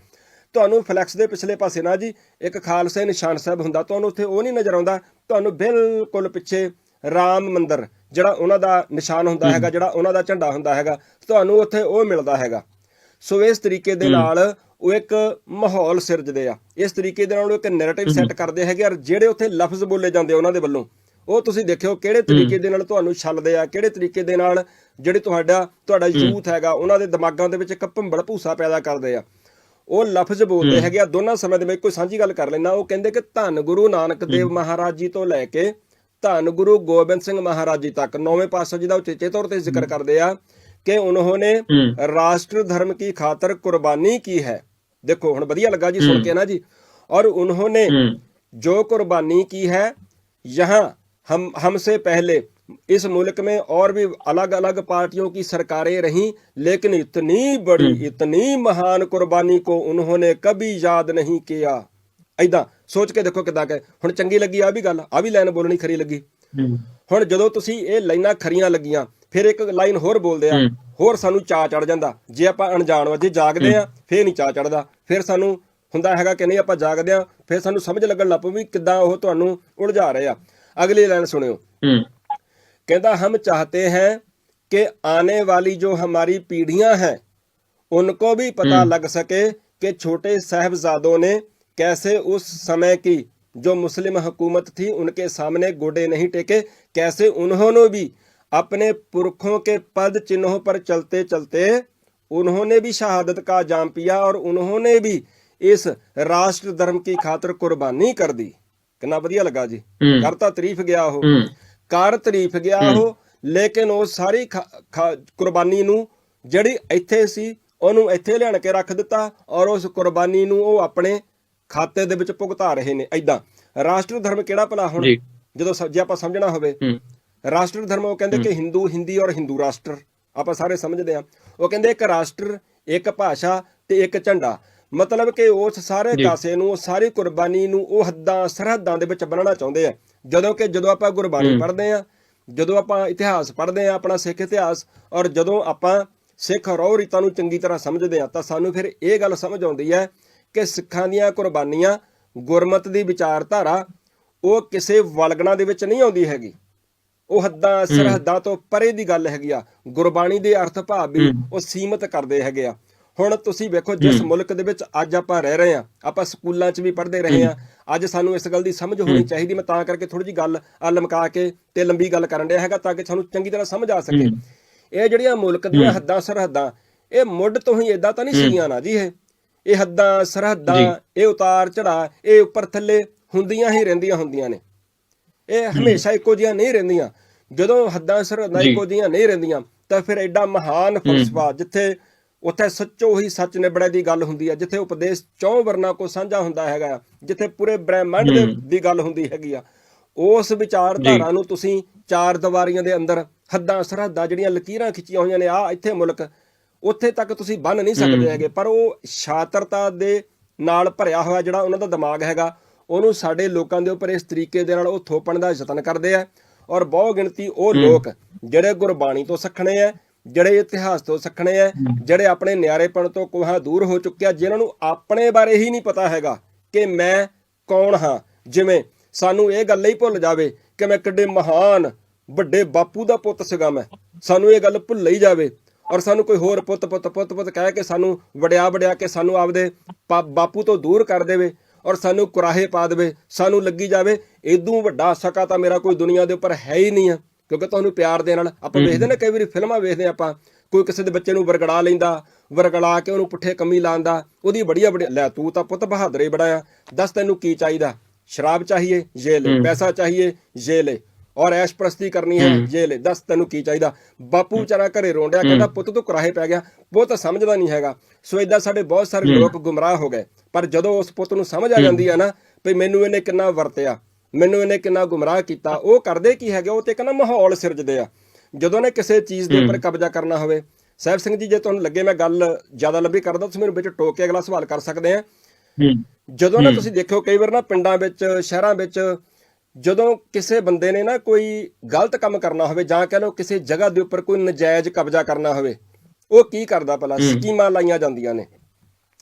ਤੁਹਾਨੂੰ ਫਲੈਕਸ ਦੇ ਪਿਛਲੇ ਪਾਸੇ ਨਾ ਜੀ ਇੱਕ ਖਾਲਸੇ ਨਿਸ਼ਾਨ ਸਾਹਿਬ ਹੁੰਦਾ ਤੁਹਾਨੂੰ ਉੱਥੇ ਉਹ ਨਹੀਂ ਨਜ਼ਰ ਆਉਂਦਾ। ਤੁਹਾਨੂੰ ਬਿਲਕੁਲ ਪਿੱਛੇ ਰਾਮ ਮੰਦਿਰ ਜਿਹੜਾ ਉਹਨਾਂ ਦਾ ਨਿਸ਼ਾਨ ਹੁੰਦਾ ਹੈਗਾ ਜਿਹੜਾ ਉਹਨਾਂ ਦਾ ਝੰਡਾ ਹੁੰਦਾ ਹੈਗਾ ਤੁਹਾਨੂੰ ਉੱਥੇ ਉਹ ਮਿਲਦਾ ਹੈਗਾ। ਸੋ ਇਸ ਤਰੀਕੇ ਦੇ ਨਾਲ ਉਹ ਇੱਕ ਮਾਹੌਲ ਸਿਰਜਦੇ ਆ। ਇਸ ਤਰੀਕੇ ਦੇ ਨਾਲ ਉਹ ਇੱਕ ਨੈਰੇਟਿਵ ਸੈੱਟ ਕਰਦੇ ਹੈਗੇ ਔਰ ਜਿਹੜੇ ਉੱਥੇ ਲਫ਼ਜ਼ ਬੋਲੇ ਜਾਂਦੇ ਉਹਨਾਂ ਦੇ ਵੱਲੋਂ। ਉਹ ਤੁਸੀਂ ਦੇਖਿਓ ਕਿਹੜੇ ਤਰੀਕੇ ਦੇ ਨਾਲ ਤੁਹਾਨੂੰ ਛੱਲਦੇ ਆ ਕਿਹੜੇ ਤਰੀਕੇ ਦੇ ਨਾਲ ਜਿਹੜੇ ਤੁਹਾਡਾ ਤੁਹਾਡਾ ਯੂਥ ਹੈਗਾ ਉਹਨਾਂ ਦੇ ਦਿਮਾਗਾਂ ਦੇ ਵਿੱਚ ਇੱਕ ਭੰਬੜ ਭੂਸਾ ਪੈਦਾ ਕਰਦੇ ਆ। ਉਹ ਲਫ਼ਜ਼ ਬੋਲਦੇ ਹੈਗੇ ਆ ਦੋਨਾਂ ਸਮੇਂ ਦੇ ਵਿੱਚ ਕੋਈ ਸਾਂਝੀ ਗੱਲ ਕਰ ਲੈਣਾ ਉਹ ਕਹਿੰਦੇ ਕਿ ਧੰਨ ਗੁਰੂ ਨਾਨਕ ਦੇਵ ਮਹਾਰਾਜ ਜੀ ਤੋਂ ਲੈ ਕੇ ਧੰਨ ਗੁਰੂ ਗੋਬਿੰਦ ਸਿੰਘ ਮਹਾਰਾਜ ਜੀ ਤੱਕ ਨੌਵੇਂ ਪਾਤਸ਼ਾਹ ਜੀ ਦਾ ਉਚੇਚੇ ਤੌਰ ਤੇ ਜ਼ਿਕਰ ਕਰਦੇ ਆ ਕਿ ਉਹਨਾਂ ਨੇ ਰਾਸ਼ਟਰ ਧਰਮ ਕੀ ਖਾਤਰ ਕੁਰਬਾਨੀ ਕੀ ਹੈ। ਦੇਖੋ ਹੁਣ ਵਧੀਆ ਲੱਗਾ ਜੀ ਸੁਣ ਕੇ ਨਾ ਜੀ। ਔਰ ਉਹਨਾਂ ਨੇ ਜੋ ਕੁਰਬਾਨੀ ਕੀ ਹੈ ਯਹਾਂ हम हमसे पहले इस मुल्क में और भी अलग अलग पार्टियों की सरकारें रहीं लेकिन इतनी बड़ी इतनी महान कुर्बानी को उन्होंने कभी याद नहीं किया ਐਦਾਂ ਸੋਚ ਕੇ ਦੇਖੋ ਕਿਦਾਂ ਕਿ ਹੁਣ ਚੰਗੀ ਲੱਗੀ ਆ ਵੀ ਗੱਲ ਆ ਵੀ ਲਾਈਨ ਬੋਲਣੀ ਖਰੀ ਲੱਗੀ ਹੁਣ ਜਦੋਂ ਤੁਸੀਂ ਇਹ ਲਾਈਨਾਂ ਖਰੀਆਂ ਲੱਗੀਆਂ ਫਿਰ ਇੱਕ ਲਾਈਨ ਹੋਰ ਬੋਲਦੇ ਆ ਹੋਰ ਸਾਨੂੰ ਚਾਹ ਚੜ ਜਾਂਦਾ ਜੇ ਆਪਾਂ ਅਣਜਾਣ ਵਜੇ ਜਾਗਦੇ ਆ ਫੇਰ ਨਹੀਂ ਚਾਹ ਚੜਦਾ ਫਿਰ ਸਾਨੂੰ ਹੁੰਦਾ ਹੈਗਾ ਕਿ ਨਹੀਂ ਆਪਾਂ ਜਾਗਦੇ ਆ ਫਿਰ ਸਾਨੂੰ ਸਮਝ ਲੱਗਣ ਲੱਗ ਪਊ ਵੀ ਕਿਦਾਂ ਉਹ ਤੁਹਾਨੂੰ ਉਲਝਾ ਰਹੇ ਆ अगली लाइन सुनियो कहता हम चाहते हैं कि आने वाली जो हमारी पीढ़ियां हैं उनको भी पता लग सके कि छोटे साहबजादों ने कैसे उस समय की जो मुस्लिम हुकूमत थी उनके सामने गोडे नहीं टेके कैसे उन्होंने भी अपने पुरखों के पद चिन्हों पर चलते चलते उन्होंने भी शहादत का जाम पिया और उन्होंने भी इस राष्ट्र धर्म की खातर कुर्बानी कर दी ਕਿੰਨਾ ਵਧੀਆ ਲੱਗਾ ਜੀ। ਕਰ ਤਾਂ ਤਾਰੀਫ ਗਿਆ ਉਹ। ਕਰ ਤਾਰੀਫ ਗਿਆ ਉਹ ਲੇਕਿਨ ਉਹ ਸਾਰੀ ਕੁਰਬਾਨੀ ਨੂੰ ਜਿਹੜੀ ਇੱਥੇ ਸੀ ਉਹਨੂੰ ਇੱਥੇ ਲਿਆਣ ਕੇ ਰੱਖ ਦਿੱਤਾ ਔਰ ਉਸ ਕੁਰਬਾਨੀ ਨੂੰ ਉਹ ਆਪਣੇ ਖਾਤੇ ਦੇ ਵਿੱਚ ਭੁਗਤਾ ਰਹੇ ਨੇ। ਐਦਾਂ ਰਾਸ਼ਟਰ ਧਰਮ ਕਿਹੜਾ ਭਲਾ ਹੁਣ? ਜਦੋਂ ਜੇ ਆਪਾਂ ਸਮਝਣਾ ਹੋਵੇ। ਰਾਸ਼ਟਰ ਧਰਮ ਉਹ ਕਹਿੰਦੇ ਕਿ ਹਿੰਦੂ ਹਿੰਦੀ ਔਰ ਹਿੰਦੂ ਰਾਸ਼ਟਰ। ਆਪਾਂ ਸਾਰੇ ਸਮਝਦੇ ਆ ਉਹ ਕਹਿੰਦੇ ਇੱਕ ਰਾਸ਼ਟਰ ਇੱਕ ਭਾਸ਼ਾ ਤੇ ਇੱਕ ਝੰਡਾ। ਮਤਲਬ ਕਿ ਉਸ ਸਾਰੇ ਕਾਸੇ ਨੂੰ ਉਹ ਸਾਰੀ ਕੁਰਬਾਨੀ ਨੂੰ ਉਹ ਹੱਦਾਂ ਸਰਹੱਦਾਂ ਦੇ ਵਿੱਚ ਬੰਨਣਾ ਚਾਹੁੰਦੇ ਆ। ਜਦੋਂ ਕਿ ਜਦੋਂ ਆਪਾਂ ਗੁਰਬਾਣੀ ਪੜ੍ਹਦੇ ਆ ਜਦੋਂ ਆਪਾਂ ਇਤਿਹਾਸ ਪੜ੍ਹਦੇ ਆ ਆਪਣਾ ਸਿੱਖ ਇਤਿਹਾਸ ਔਰ ਜਦੋਂ ਆਪਾਂ ਸਿੱਖ ਰੋਹ ਰੀਤਾਂ ਨੂੰ ਚੰਗੀ ਤਰ੍ਹਾਂ ਸਮਝਦੇ ਆ ਤਾਂ ਸਾਨੂੰ ਫਿਰ ਇਹ ਗੱਲ ਸਮਝ ਆਉਂਦੀ ਹੈ ਕਿ ਸਿੱਖਾਂ ਦੀਆਂ ਕੁਰਬਾਨੀਆਂ ਗੁਰਮਤ ਦੀ ਵਿਚਾਰਧਾਰਾ ਉਹ ਕਿਸੇ ਵਲਗਣਾ ਦੇ ਵਿੱਚ ਨਹੀਂ ਆਉਂਦੀ ਹੈਗੀ। ਉਹ ਹੱਦਾਂ ਸਰਹੱਦਾਂ ਤੋਂ ਪਰੇ ਦੀ ਗੱਲ ਹੈਗੀ ਆ। ਗੁਰਬਾਣੀ ਦੇ ਅਰਥ ਭਾਵ ਵੀ ਉਹ ਸੀਮਤ ਕਰਦੇ ਹੈਗੇ ਆ। ਹੁਣ ਤੁਸੀਂ ਵੇਖੋ ਜਿਸ ਮੁਲਕ ਦੇ ਵਿੱਚ ਅੱਜ ਆਪਾਂ ਰਹਿ ਰਹੇ ਆ ਆਪਾਂ ਸਕੂਲਾਂ 'ਚ ਵੀ ਪੜ੍ਹਦੇ ਰਹੇ ਆ ਅੱਜ ਸਾਨੂੰ ਇਸ ਗੱਲ ਦੀ ਸਮਝ ਹੋਣੀ ਚਾਹੀਦੀ। ਮੈਂ ਤਾਂ ਕਰਕੇ ਥੋੜੀ ਜੀ ਗੱਲ ਆ ਲਮਕਾ ਕੇ ਤੇ ਲੰਬੀ ਗੱਲ ਕਰਨ ਡਿਆ ਹੈਗਾ ਤਾਂ ਕਿ ਸਾਨੂੰ ਚੰਗੀ ਤਰ੍ਹਾਂ ਸਮਝ ਆ ਸਕੇ। ਇਹ ਜਿਹੜੀਆਂ ਮੁਲਕ ਦੀਆਂ ਹੱਦਾਂ ਸਰਹੱਦਾਂ ਇਹ ਮੁੱਢ ਤੋਂ ਹੀ ਇਦਾਂ ਤਾਂ ਨਹੀਂ ਸੀਗੀਆਂ ਨਾ ਜੀ ਇਹ। ਇਹ ਹੱਦਾਂ ਸਰਹੱਦਾਂ ਇਹ ਉਤਾਰ ਚੜਾ ਇਹ ਉੱਪਰ ਥੱਲੇ ਹੁੰਦੀਆਂ ਹੀ ਰਹਿੰਦੀਆਂ ਹੁੰਦੀਆਂ ਨੇ। ਇਹ ਹਮੇਸ਼ਾ ਇੱਕੋ ਜਿਹੀਆਂ ਨਹੀਂ ਰਹਿੰਦੀਆਂ। ਜਦੋਂ ਹੱਦਾਂ ਸਰਹੱਦਾਂ। ਇੱਕੋ ਜਿਹੀਆਂ ਨਹੀਂ ਰਹਿੰਦੀਆਂ ਤਾਂ ਫਿਰ ਐਡਾ ਮਹਾਨ ਫਲਸਫਾ ਜਿੱਥੇ ਉੱਥੇ ਸੱਚੋ ਹੀ ਸੱਚ ਨਿਬੜੇ ਦੀ ਗੱਲ ਹੁੰਦੀ ਹੈ ਜਿੱਥੇ ਉਪਦੇਸ਼ ਚੌਂ ਵਰਨਾ ਕੋ ਸਾਂਝਾ ਹੁੰਦਾ ਹੈਗਾ ਜਿੱਥੇ ਪੂਰੇ ਬ੍ਰਹਿਮੰਡ ਦੇ ਗੱਲ ਹੁੰਦੀ ਹੈਗੀ ਆ। ਉਸ ਵਿਚਾਰਧਾਰਾ ਨੂੰ ਤੁਸੀਂ ਚਾਰ ਦੀਵਾਰੀਆਂ ਦੇ ਅੰਦਰ ਹੱਦਾਂ ਸਰਹੱਦਾਂ ਜਿਹੜੀਆਂ ਲਕੀਰਾਂ ਖਿੱਚੀਆਂ ਹੋਈਆਂ ਨੇ ਆ ਇੱਥੇ ਮੁਲਕ ਉੱਥੇ ਤੱਕ ਤੁਸੀਂ ਬੰਨ ਨਹੀਂ ਸਕਦੇ ਹੈਗੇ ਪਰ ਉਹ ਸ਼ਾਤਰਤਾ ਦੇ ਨਾਲ ਭਰਿਆ ਹੋਇਆ ਜਿਹੜਾ ਉਹਨਾਂ ਦਾ ਦਿਮਾਗ ਹੈਗਾ ਉਹਨੂੰ ਸਾਡੇ ਲੋਕਾਂ ਦੇ ਉੱਪਰ ਇਸ ਤਰੀਕੇ ਦੇ ਨਾਲ ਉਹ ਥੋਪਣ ਦਾ ਯਤਨ ਕਰਦੇ ਆ ਔਰ ਬਹੁ ਗਿਣਤੀ ਉਹ ਲੋਕ ਜਿਹੜੇ ਗੁਰਬਾਣੀ ਤੋਂ ਸਖਣੇ ਆ ਜਿਹੜੇ ਇਤਿਹਾਸ ਤੋਂ ਸਖਣੇ ਆ ਜਿਹੜੇ ਆਪਣੇ ਨਿਆਰੇਪਣ ਤੋਂ ਕੋਹਾਂ ਦੂਰ ਹੋ ਚੁੱਕੇ ਆ ਜਿਨ੍ਹਾਂ ਨੂੰ ਆਪਣੇ ਬਾਰੇ ਹੀ ਨਹੀਂ ਪਤਾ ਹੈਗਾ ਕਿ ਮੈਂ ਕੌਣ ਹਾਂ। ਜਿਵੇਂ ਸਾਨੂੰ ਇਹ ਗੱਲ ਹੀ ਭੁੱਲ ਜਾਵੇ ਕਿ ਮੈਂ ਕਿੱਡੇ ਮਹਾਨ ਵੱਡੇ ਬਾਪੂ ਦਾ ਪੁੱਤ ਸੀਗਾ ਮੈਂ। ਸਾਨੂੰ ਇਹ ਗੱਲ ਭੁੱਲ ਹੀ ਜਾਵੇ। ਔਰ ਸਾਨੂੰ ਕੋਈ ਹੋਰ ਪੁੱਤ ਪੁੱਤ ਪੁੱਤ ਪੁੱਤ ਕਹਿ ਕੇ ਸਾਨੂੰ ਵਡਿਆ ਵਡਿਆ ਕੇ ਸਾਨੂੰ ਆਪਦੇ ਬਾਪੂ ਤੋਂ ਦੂਰ ਕਰ ਦੇਵੇ ਔਰ ਸਾਨੂੰ ਕੁਰਾਹੇ ਪਾ ਦੇਵੇ ਸਾਨੂੰ ਲੱਗੀ ਜਾਵੇ ਇਦੋਂ ਵੱਡਾ ਸਕਾ ਤਾਂ ਮੇਰਾ ਕੋਈ ਦੁਨੀਆ ਦੇ ਉੱਪਰ ਹੈ ਹੀ ਨਹੀਂ ਆ। ਕਿਉਂਕਿ ਤੁਹਾਨੂੰ ਪਿਆਰ ਦੇ ਨਾਲ ਆਪਾਂ ਵੇਖਦੇ ਨਾ ਕਈ ਵਾਰੀ ਫਿਲਮਾਂ ਵੇਖਦੇ ਆਪਾਂ ਕੋਈ ਕਿਸੇ ਦੇ ਬੱਚੇ ਨੂੰ ਵਰਗੜਾ ਲੈਂਦਾ ਵਰਗੜਾ ਕੇ ਉਹਨੂੰ ਪੁੱਠੇ ਕੰਮੀ ਲਾਉਂਦਾ ਉਹਦੀ ਬੜੀਆ ਬੜੀ ਲੈ ਤੂੰ ਤਾਂ ਪੁੱਤ ਬਹਾਦਰੇ ਬੜਾ ਆ ਦੱਸ ਤੈਨੂੰ ਕੀ ਚਾਹੀਦਾ? ਸ਼ਰਾਬ ਚਾਹੀਏ ਜੇ ਲੈ ਪੈਸਾ ਚਾਹੀਏ ਜੇ ਲੈ ਔਰ ਐਸ਼ ਪ੍ਰਸਤੀ ਕਰਨੀ ਹੈ ਜੇ ਲੈ ਦੱਸ ਤੈਨੂੰ ਕੀ ਚਾਹੀਦਾ? ਬਾਪੂ ਵਿਚਾਰਾ ਘਰੇ ਰੋਂਡਿਆ ਕਹਿੰਦਾ ਪੁੱਤ ਤੂੰ ਕਰਾਹੇ ਪੈ ਗਿਆ। ਉਹ ਤਾਂ ਸਮਝਦਾ ਨਹੀਂ ਹੈਗਾ। ਸੋ ਇਦਾਂ ਸਾਡੇ ਬਹੁਤ ਸਾਰੇ ਲੋਕ ਗੁੰਮਰਾਹ ਹੋ ਗਏ। ਪਰ ਜਦੋਂ ਉਸ ਪੁੱਤ ਨੂੰ ਸਮਝ ਆ ਜਾਂਦੀ ਆ ਨਾ ਵੀ ਮੈਨੂੰ ਇਹਨੇ ਕਿੰਨਾ ਵਰਤਿਆ। ਮੈਨੂੰ ਇਹਨੇ ਕਿੰਨਾ ਗੁੰਮਰਾਹ ਕੀਤਾ। ਉਹ ਕਰਦੇ ਕੀ ਹੈਗੇ? ਉਹ ਤੇ ਕਹਿੰਦਾ ਮਾਹੌਲ ਸਿਰਜਦੇ ਆ। ਜਦੋਂ ਨੇ ਕਿਸੇ ਚੀਜ਼ ਦੇ ਉੱਪਰ ਕਬਜ਼ਾ ਕਰਨਾ ਹੋਵੇ ਸਾਹਿਬ ਸਿੰਘ ਜੀ ਜੇ ਤੁਹਾਨੂੰ ਲੱਗੇ ਮੈਂ ਗੱਲ ਜ਼ਿਆਦਾ ਲੰਬੀ ਕਰਦਾ ਤੁਸੀਂ ਮੈਨੂੰ ਵਿੱਚ ਟੋਕ ਕੇ ਅਗਲਾ ਸਵਾਲ ਕਰ ਸਕਦੇ ਆ। ਜਦੋਂ ਨਾ ਤੁਸੀਂ ਦੇਖਿਓ ਕਈ ਵਾਰ ਨਾ ਪਿੰਡਾਂ ਵਿੱਚ ਸ਼ਹਿਰਾਂ ਵਿੱਚ ਜਦੋਂ ਕਿਸੇ ਬੰਦੇ ਨੇ ਨਾ ਕੋਈ ਗਲਤ ਕੰਮ ਕਰਨਾ ਹੋਵੇ ਜਾਂ ਕਹ ਲਓ ਕਿਸੇ ਜਗ੍ਹਾ ਦੇ ਉੱਪਰ ਕੋਈ ਨਜਾਇਜ਼ ਕਬਜ਼ਾ ਕਰਨਾ ਹੋਵੇ ਉਹ ਕੀ ਕਰਦਾ ਪਹਿਲਾਂ ਸਕੀਮਾਂ ਲਾਈਆਂ ਜਾਂਦੀਆਂ ਨੇ।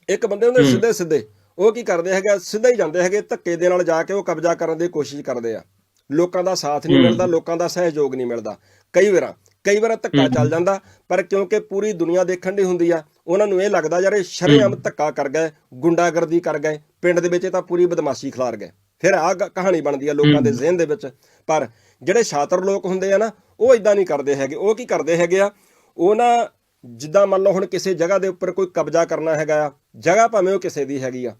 ਇੱਕ ਬੰਦੇ ਹੁੰਦੇ ਸਿੱਧੇ ਸਿੱਧੇ ਉਹ ਕੀ ਕਰਦੇ ਹੈਗੇ ਸਿੱਧਾ ਹੀ ਜਾਂਦੇ ਹੈਗੇ ਧੱਕੇ ਦੇ ਨਾਲ ਜਾ ਕੇ ਉਹ ਕਬਜ਼ਾ ਕਰਨ ਦੀ ਕੋਸ਼ਿਸ਼ ਕਰਦੇ ਆ। ਲੋਕਾਂ ਦਾ ਸਾਥ ਨਹੀਂ ਮਿਲਦਾ ਲੋਕਾਂ ਦਾ ਸਹਿਯੋਗ ਨਹੀਂ ਮਿਲਦਾ। ਕਈ ਵਾਰਾਂ ਕਈ ਵਾਰ ਧੱਕਾ ਚੱਲ ਜਾਂਦਾ ਪਰ ਕਿਉਂਕਿ ਪੂਰੀ ਦੁਨੀਆ ਦੇਖਣ ਦੀ ਹੁੰਦੀ ਆ ਉਹਨਾਂ ਨੂੰ ਇਹ ਲੱਗਦਾ ਯਾਰ ਇਹ ਸ਼ਰੇਆਮ ਧੱਕਾ ਕਰ ਗਏ ਗੁੰਡਾਗਰਦੀ ਕਰ ਗਏ ਪਿੰਡ ਦੇ ਵਿੱਚ ਇਹ ਤਾਂ ਪੂਰੀ ਬਦਮਾਸ਼ੀ ਖਿਲਾਰ ਗਏ। ਫਿਰ ਗ- ਕਹਾਣੀ ਬਣਦੀ ਆ ਲੋਕਾਂ ਦੇ ਜ਼ਿਹਨ ਦੇ ਵਿੱਚ। ਪਰ ਜਿਹੜੇ ਸ਼ਾਤਰ ਲੋਕ ਹੁੰਦੇ ਆ ਨਾ ਉਹ ਇਦਾਂ ਨਹੀਂ ਕਰਦੇ ਹੈਗੇ। ਉਹ ਕੀ ਕਰਦੇ ਹੈਗੇ ਆ? ਉਹ ਨਾ ਜਿੱਦਾਂ ਮੰਨ ਲਓ ਹੁਣ ਕਿਸੇ ਜਗ੍ਹਾ ਦੇ ਉੱਪਰ ਕੋਈ ਕਬਜ਼ਾ ਕਰਨਾ ਹੈਗਾ ਆ ਜਗ੍ਹਾ ਭਾਵੇਂ ਉਹ ਕਿਸੇ ਦੀ ਹੈਗੀ ਆ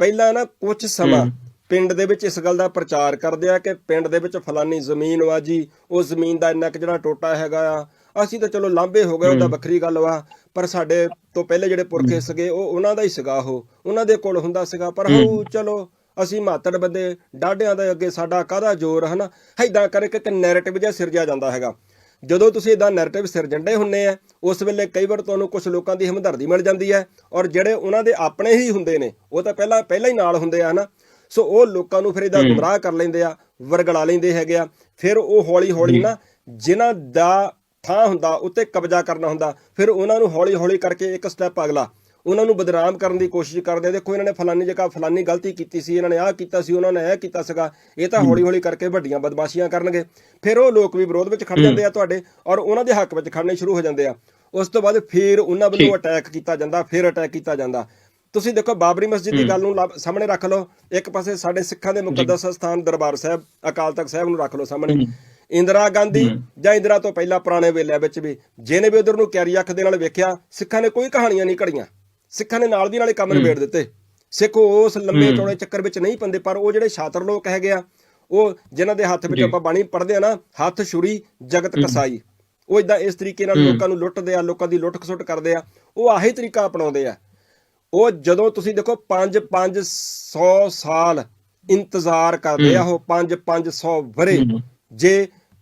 ਪਹਿਲਾਂ ਨਾ ਕੁਝ ਸਮਾਂ ਪਿੰਡ ਦੇ ਵਿੱਚ ਇਸ ਗੱਲ ਦਾ ਪ੍ਰਚਾਰ ਕਰਦੇ ਆ ਕਿ ਪਿੰਡ ਦੇ ਵਿੱਚ ਫਲਾਨੀ ਜ਼ਮੀਨ ਵਾ ਜੀ ਉਹ ਜ਼ਮੀਨ ਦਾ ਇੰਨਾ ਕੁ ਜਿਹੜਾ ਟੋਟਾ ਹੈਗਾ ਆ ਅਸੀਂ ਤਾਂ ਚਲੋ ਲਾਂਭੇ ਹੋ ਗਏ ਉਹਦਾ ਵੱਖਰੀ ਗੱਲ ਵਾ ਪਰ ਸਾਡੇ ਤੋਂ ਪਹਿਲੇ ਜਿਹੜੇ ਪੁਰਖੇ ਸੀਗੇ ਉਹ ਉਹਨਾਂ ਦਾ ਹੀ ਸੀਗਾ ਉਹ ਉਹਨਾਂ ਦੇ ਕੋਲ ਹੁੰਦਾ ਸੀਗਾ ਪਰ ਹੋ। ਚਲੋ ਅਸੀਂ ਮਾਤੜ ਬੰਦੇ ਡਾਢਿਆਂ ਦੇ ਅੱਗੇ ਸਾਡਾ ਕਾਹਦਾ ਜ਼ੋਰ ਹਨਾ? ਐਦਾਂ ਕਰਕੇ ਇੱਕ ਨੈਰੇਟਿਵ ਜਿਹਾ ਸਿਰਜਿਆ ਜਾਂਦਾ ਹੈਗਾ। ਜਦੋਂ ਤੁਸੀਂ ਇਦਾਂ ਨੈਰੇਟਿਵ ਸਿਰਜੰਡੇ ਹੁੰਨੇ ਆ ਉਸ ਵੇਲੇ ਕਈ ਵਾਰ ਤੁਹਾਨੂੰ ਕੁਝ ਲੋਕਾਂ ਦੀ ਹਮਦਰਦੀ ਮਿਲ ਜਾਂਦੀ ਹੈ ਔਰ ਜਿਹੜੇ ਉਹਨਾਂ ਦੇ ਆਪਣੇ ਹੀ ਹੁੰਦੇ ਨੇ ਉਹ ਤਾਂ ਪਹਿਲਾਂ ਪਹਿਲਾਂ ਹੀ ਨਾਲ ਹੁੰਦੇ ਆ ਹਨਾ? ਸੋ ਉਹ ਲੋਕਾਂ ਨੂੰ ਫਿਰ ਇਦਾਂ ਗੁੰਮਰਾਹ ਕਰ ਲੈਂਦੇ ਆ ਵਰਗਲਾ ਲੈਂਦੇ ਹੈਗੇ ਆ ਫਿਰ ਉਹ ਹੌਲੀ ਹੌਲੀ ਨਾ ਜਿਨ੍ਹਾਂ ਦਾ ਥਾਂ ਹੁੰਦਾ ਉੱਤੇ ਕਬਜ਼ਾ ਕਰਨਾ ਹੁੰਦਾ ਫਿਰ ਉਹਨਾਂ ਨੂੰ ਹੌਲੀ ਹੌਲੀ ਕਰਕੇ ਇੱਕ ਸਟੈਪ ਅਗਲਾ। ਉਹਨਾਂ ਨੂੰ ਬਦਨਾਮ ਕਰਨ ਦੀ ਕੋਸ਼ਿਸ਼ ਕਰਦੇ ਆ। ਦੇਖੋ ਇਹਨਾਂ ਨੇ ਫਲਾਨੀ ਜਗ੍ਹਾ ਫਲਾਨੀ ਗਲਤੀ ਕੀਤੀ ਸੀ ਇਹਨਾਂ ਨੇ ਆਹ ਕੀਤਾ ਸੀ ਉਹਨਾਂ ਨੇ ਇਹ ਕੀਤਾ ਸੀਗਾ। ਇਹ ਤਾਂ ਹੌਲੀ ਹੌਲੀ ਕਰਕੇ ਵੱਡੀਆਂ ਬਦਮਾਸ਼ੀਆਂ ਕਰਨਗੇ। ਫਿਰ ਉਹ ਲੋਕ ਵੀ ਵਿਰੋਧ ਵਿੱਚ ਖੜ ਜਾਂਦੇ ਆ ਤੁਹਾਡੇ ਔਰ ਉਹਨਾਂ ਦੇ ਹੱਕ ਵਿੱਚ ਖੜਨੇ ਸ਼ੁਰੂ ਹੋ ਜਾਂਦੇ ਆ। ਉਸ ਤੋਂ ਬਾਅਦ ਫਿਰ ਉਹਨਾਂ ਵੱਲੋਂ ਅਟੈਕ ਕੀਤਾ ਜਾਂਦਾ ਫਿਰ ਅਟੈਕ ਕੀਤਾ ਜਾਂਦਾ। ਤੁਸੀਂ ਦੇਖੋ ਬਾਬਰੀ ਮਸਜਿਦ ਦੀ ਗੱਲ ਨੂੰ ਸਾਹਮਣੇ ਰੱਖ ਲਓ। ਇੱਕ ਪਾਸੇ ਸਾਡੇ ਸਿੱਖਾਂ ਦੇ ਮੁਕੱਦਸ ਸਥਾਨ ਦਰਬਾਰ ਸਾਹਿਬ ਅਕਾਲ ਤਖਤ ਸਾਹਿਬ ਨੂੰ ਰੱਖ ਲਓ ਸਾਹਮਣੇ। ਇੰਦਰਾ ਗਾਂਧੀ ਜਾਂ ਇੰਦਰਾ ਤੋਂ ਪਹਿਲਾਂ ਪੁਰਾਣੇ ਵੇਲਿਆਂ ਵਿੱਚ ਵੀ ਜਿਹਨੇ ਵੀ ਉਧਰ ਨੂੰ ਕੈਰੀ ਅੱਖ ਦੇ ਨਾਲ ਵੇਖਿਆ ਸਿੱਖਾਂ ਨੇ ਕੋਈ ਕਹਾਣੀਆਂ ਨਹੀਂ ਘੜੀਆਂ ਸਿੱਖਾਂ ਨੇ ਨਾਲ ਦੀ ਨਾਲੇ ਕੰਮ ਨਿਬੇੜ ਦਿੱਤੇ। ਸਿੱਖ ਉਸ ਲੰਬੇ ਚੌੜੇ ਚੱਕਰ ਵਿੱਚ ਨਹੀਂ ਪੰਦੇ ਪਰ ਉਹ ਜਿਹੜੇ ਸ਼ਾਤਰ ਲੋਕ ਹੈਗੇ ਆ ਉਹ ਜਿਨ੍ਹਾਂ ਦੇ ਹੱਥ ਵਿੱਚ ਆਪਾਂ ਬਾਣੀ ਪੜ੍ਹਦੇ ਆ ਨਾ ਹੱਥ ਛੁਰੀ ਜਗਤ ਕਸਾਈ। ਉਹ ਇਦਾਂ ਇਸ ਤਰੀਕੇ ਨਾਲ ਲੋਕਾਂ ਨੂੰ ਲੁੱਟਦੇ ਆ ਲੋਕਾਂ ਦੀ ਲੁੱਟ ਖਸੁੱਟ ਕਰਦੇ ਆ ਉਹ ਆਹੀ ਤਰੀਕਾ ਅਪਣਾਉਂਦੇ ਆ। ਉਹ ਜਦੋਂ ਤੁਸੀਂ ਦੇਖੋ 5 500 ਸਾਲ ਇੰਤਜ਼ਾਰ ਕਰਦੇ ਆ ਉਹ 5 500 ਵਰੇ ਜੇ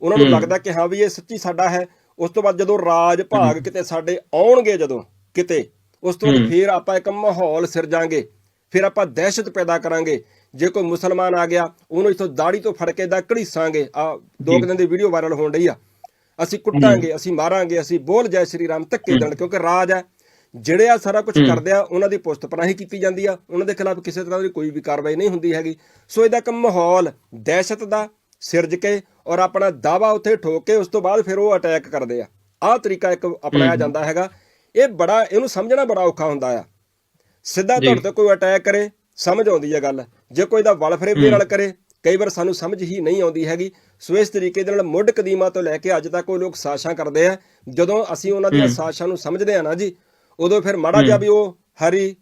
ਉਹਨਾਂ ਨੂੰ ਲੱਗਦਾ ਕਿ ਹਾਂ ਵੀ ਇਹ ਸੱਚੀ ਸਾਡਾ ਹੈ ਉਸ ਤੋਂ ਬਾਅਦ ਜਦੋਂ ਰਾਜ ਭਾਗ ਕਿਤੇ ਸਾਡੇ ਆਉਣਗੇ ਜਦੋਂ ਕਿਤੇ ਉਸ ਤੋਂ ਫਿਰ ਆਪਾਂ ਇੱਕ ਮਾਹੌਲ ਸਿਰਜਾਂਗੇ। ਫਿਰ ਆਪਾਂ ਦਹਿਸ਼ਤ ਪੈਦਾ ਕਰਾਂਗੇ। ਜੇ ਕੋਈ ਮੁਸਲਮਾਨ ਆ ਗਿਆ ਉਹਨੂੰ ਇਥੋਂ ਦਾੜੀ ਤੋਂ ਫੜ ਕੇ ਦਾ ਘੜੀਸਾਂਗੇ। ਆ ਦੋ ਦਿਨ ਦੀ ਵੀਡੀਓ ਵਾਇਰਲ ਹੋਣ ਰਹੀ ਆ। ਅਸੀਂ ਕੁੱਟਾਂਗੇ ਅਸੀਂ ਮਾਰਾਂਗੇ ਅਸੀਂ ਬੋਲ ਜੈ ਸ਼੍ਰੀ ਰਾਮ ਧੱਕੇ ਦੇਣ ਕਿਉਂਕਿ ਰਾਜ ਹੈ। ਜਿਹੜੇ ਆ ਸਾਰਾ ਕੁਝ ਕਰਦੇ ਆ ਉਹਨਾਂ ਦੀ ਪੁਸਤ ਪਨਾਹੀ ਕੀਤੀ ਜਾਂਦੀ ਆ। ਉਹਨਾਂ ਦੇ ਖਿਲਾਫ ਕਿਸੇ ਤਰ੍ਹਾਂ ਦੀ ਕੋਈ ਵੀ ਕਾਰਵਾਈ ਨਹੀਂ ਹੁੰਦੀ ਹੈਗੀ। ਸੋ ਇਹਦਾ ਇੱਕ ਮਾਹੌਲ ਦਹਿਸ਼ਤ ਦਾ ਸਿਰਜ ਕੇ ਔਰ ਆਪਣਾ ਦਾਵਾ ਉੱਥੇ ਠੋਕ ਕੇ ਉਸ ਤੋਂ ਬਾਅਦ ਫਿਰ ਉਹ ਅਟੈਕ ਕਰਦੇ ਆ। ਆਹ ਤਰੀਕਾ ਇੱਕ ਅਪਣਾਇਆ ਜਾਂਦਾ ਹੈਗਾ। ਇਹ ਬੜਾ ਇਹਨੂੰ ਸਮਝਣਾ ਬੜਾ ਔਖਾ ਹੁੰਦਾ ਆ। ਸਿੱਧਾ ਤੁਹਾਡੇ ਤੇ ਕੋਈ ਅਟੈਕ ਕਰੇ ਸਮਝ ਆਉਂਦੀ ਹੈ ਗੱਲ। ਜੇ ਕੋਈ ਦਾ ਵਲ ਫਰੇਬ ਦੇ ਨਾਲ ਕਰੇ ਕਈ ਵਾਰ ਸਾਨੂੰ ਸਮਝ ਹੀ ਨਹੀਂ ਆਉਂਦੀ ਹੈਗੀ। ਸੋ ਇਸ ਤਰੀਕੇ ਦੇ ਨਾਲ ਮੁੱਢ ਕਦੀਮਾ ਤੋਂ ਲੈ ਕੇ ਅੱਜ ਤੱਕ ਉਹ ਲੋਕ ਸਾਜ਼ਿਸ਼ਾਂ ਕਰਦੇ ਆ। ਜਦੋਂ ਅਸੀਂ ਉਹਨਾਂ ਦੀਆਂ ਸਾਜ਼ਿਸ਼ਾਂ ਨੂੰ ਸਮਝਦੇ ਆ ਨਾ ਜੀ ਉਦੋਂ ਫਿਰ ਮਾੜਾ ਜਿਹਾ ਵੀ ਉਹ ਹਰੀ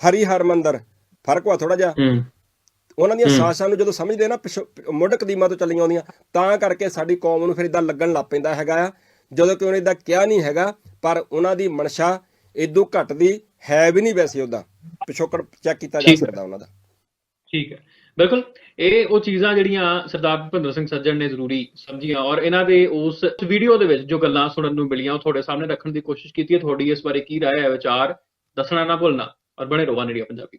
ਹਰੀ ਹਰਮੰਦਰ ਫ਼ਰਕ ਵਾ ਥੋੜਾ ਜਿਹਾ। ਉਹਨਾਂ ਦੀਆਂ ਸਾਜ਼ਿਸ਼ਾਂ ਨੂੰ ਜਦੋਂ ਸਮਝਦੇ ਆ ਨਾ ਮੁੱਢ ਕਦੀਮਾ ਤੋਂ ਚੱਲੀਆਂ ਆਉਂਦੀਆਂ ਤਾਂ ਕਰਕੇ ਸਾਡੀ ਕੌਮ ਨੂੰ ਫਿਰ ਇਦਾਂ ਲੱਗਣ ਲੱਗ ਪੈਂਦਾ ਹੈਗਾ ਆ। ਜਦੋਂ ਕਿ ਉਹਨੇ ਇਦਾਂ ਕਿਹਾ ਨਹੀਂ ਹੈਗਾ ਪਰ ਉਹਨਾਂ ਦੀ ਮਨਸ਼ਾ ਇਦੋਂ ਘੱਟ ਦੀ ਹੈ ਵੀ ਨਹੀਂ ਵੈਸੇ ਉਹਦਾ। ਪਿਛੋਕੜ ਚੈੱਕ ਕੀਤਾ ਜਾ। ਸਕਦਾ ਉਹਨਾਂ ਦਾ। ਠੀਕ ਹੈ। ਬਿਲਕੁਲ ਇਹ ਉਹ ਚੀਜ਼ਾਂ ਜਿਹੜੀਆਂ ਸਰਦਾਰ ਭੁਪਿੰਦਰ ਸਿੰਘ ਸੱਜਣ ਨੇ ਜ਼ਰੂਰੀ ਸਮਝੀਆਂ ਔਰ ਇਹਨਾਂ ਦੇ ਉਸ ਵੀਡੀਓ ਦੇ ਵਿੱਚ ਜੋ ਗੱਲਾਂ ਸੁਣਨ ਨੂੰ ਮਿਲੀਆਂ ਉਹ ਤੁਹਾਡੇ ਸਾਹਮਣੇ ਰੱਖਣ ਦੀ ਕੋਸ਼ਿਸ਼ ਕੀਤੀ ਹੈ। ਤੁਹਾਡੀ ਇਸ ਬਾਰੇ ਕੀ ਰਾਏ ਹੈ ਵਿਚਾਰ ਦੱਸਣਾ ਨਾ ਭੁੱਲਣਾ ਔਰ ਬਣੇ ਰਹੋ ਨੇੜੀਆ ਪੰਜਾਬੀ।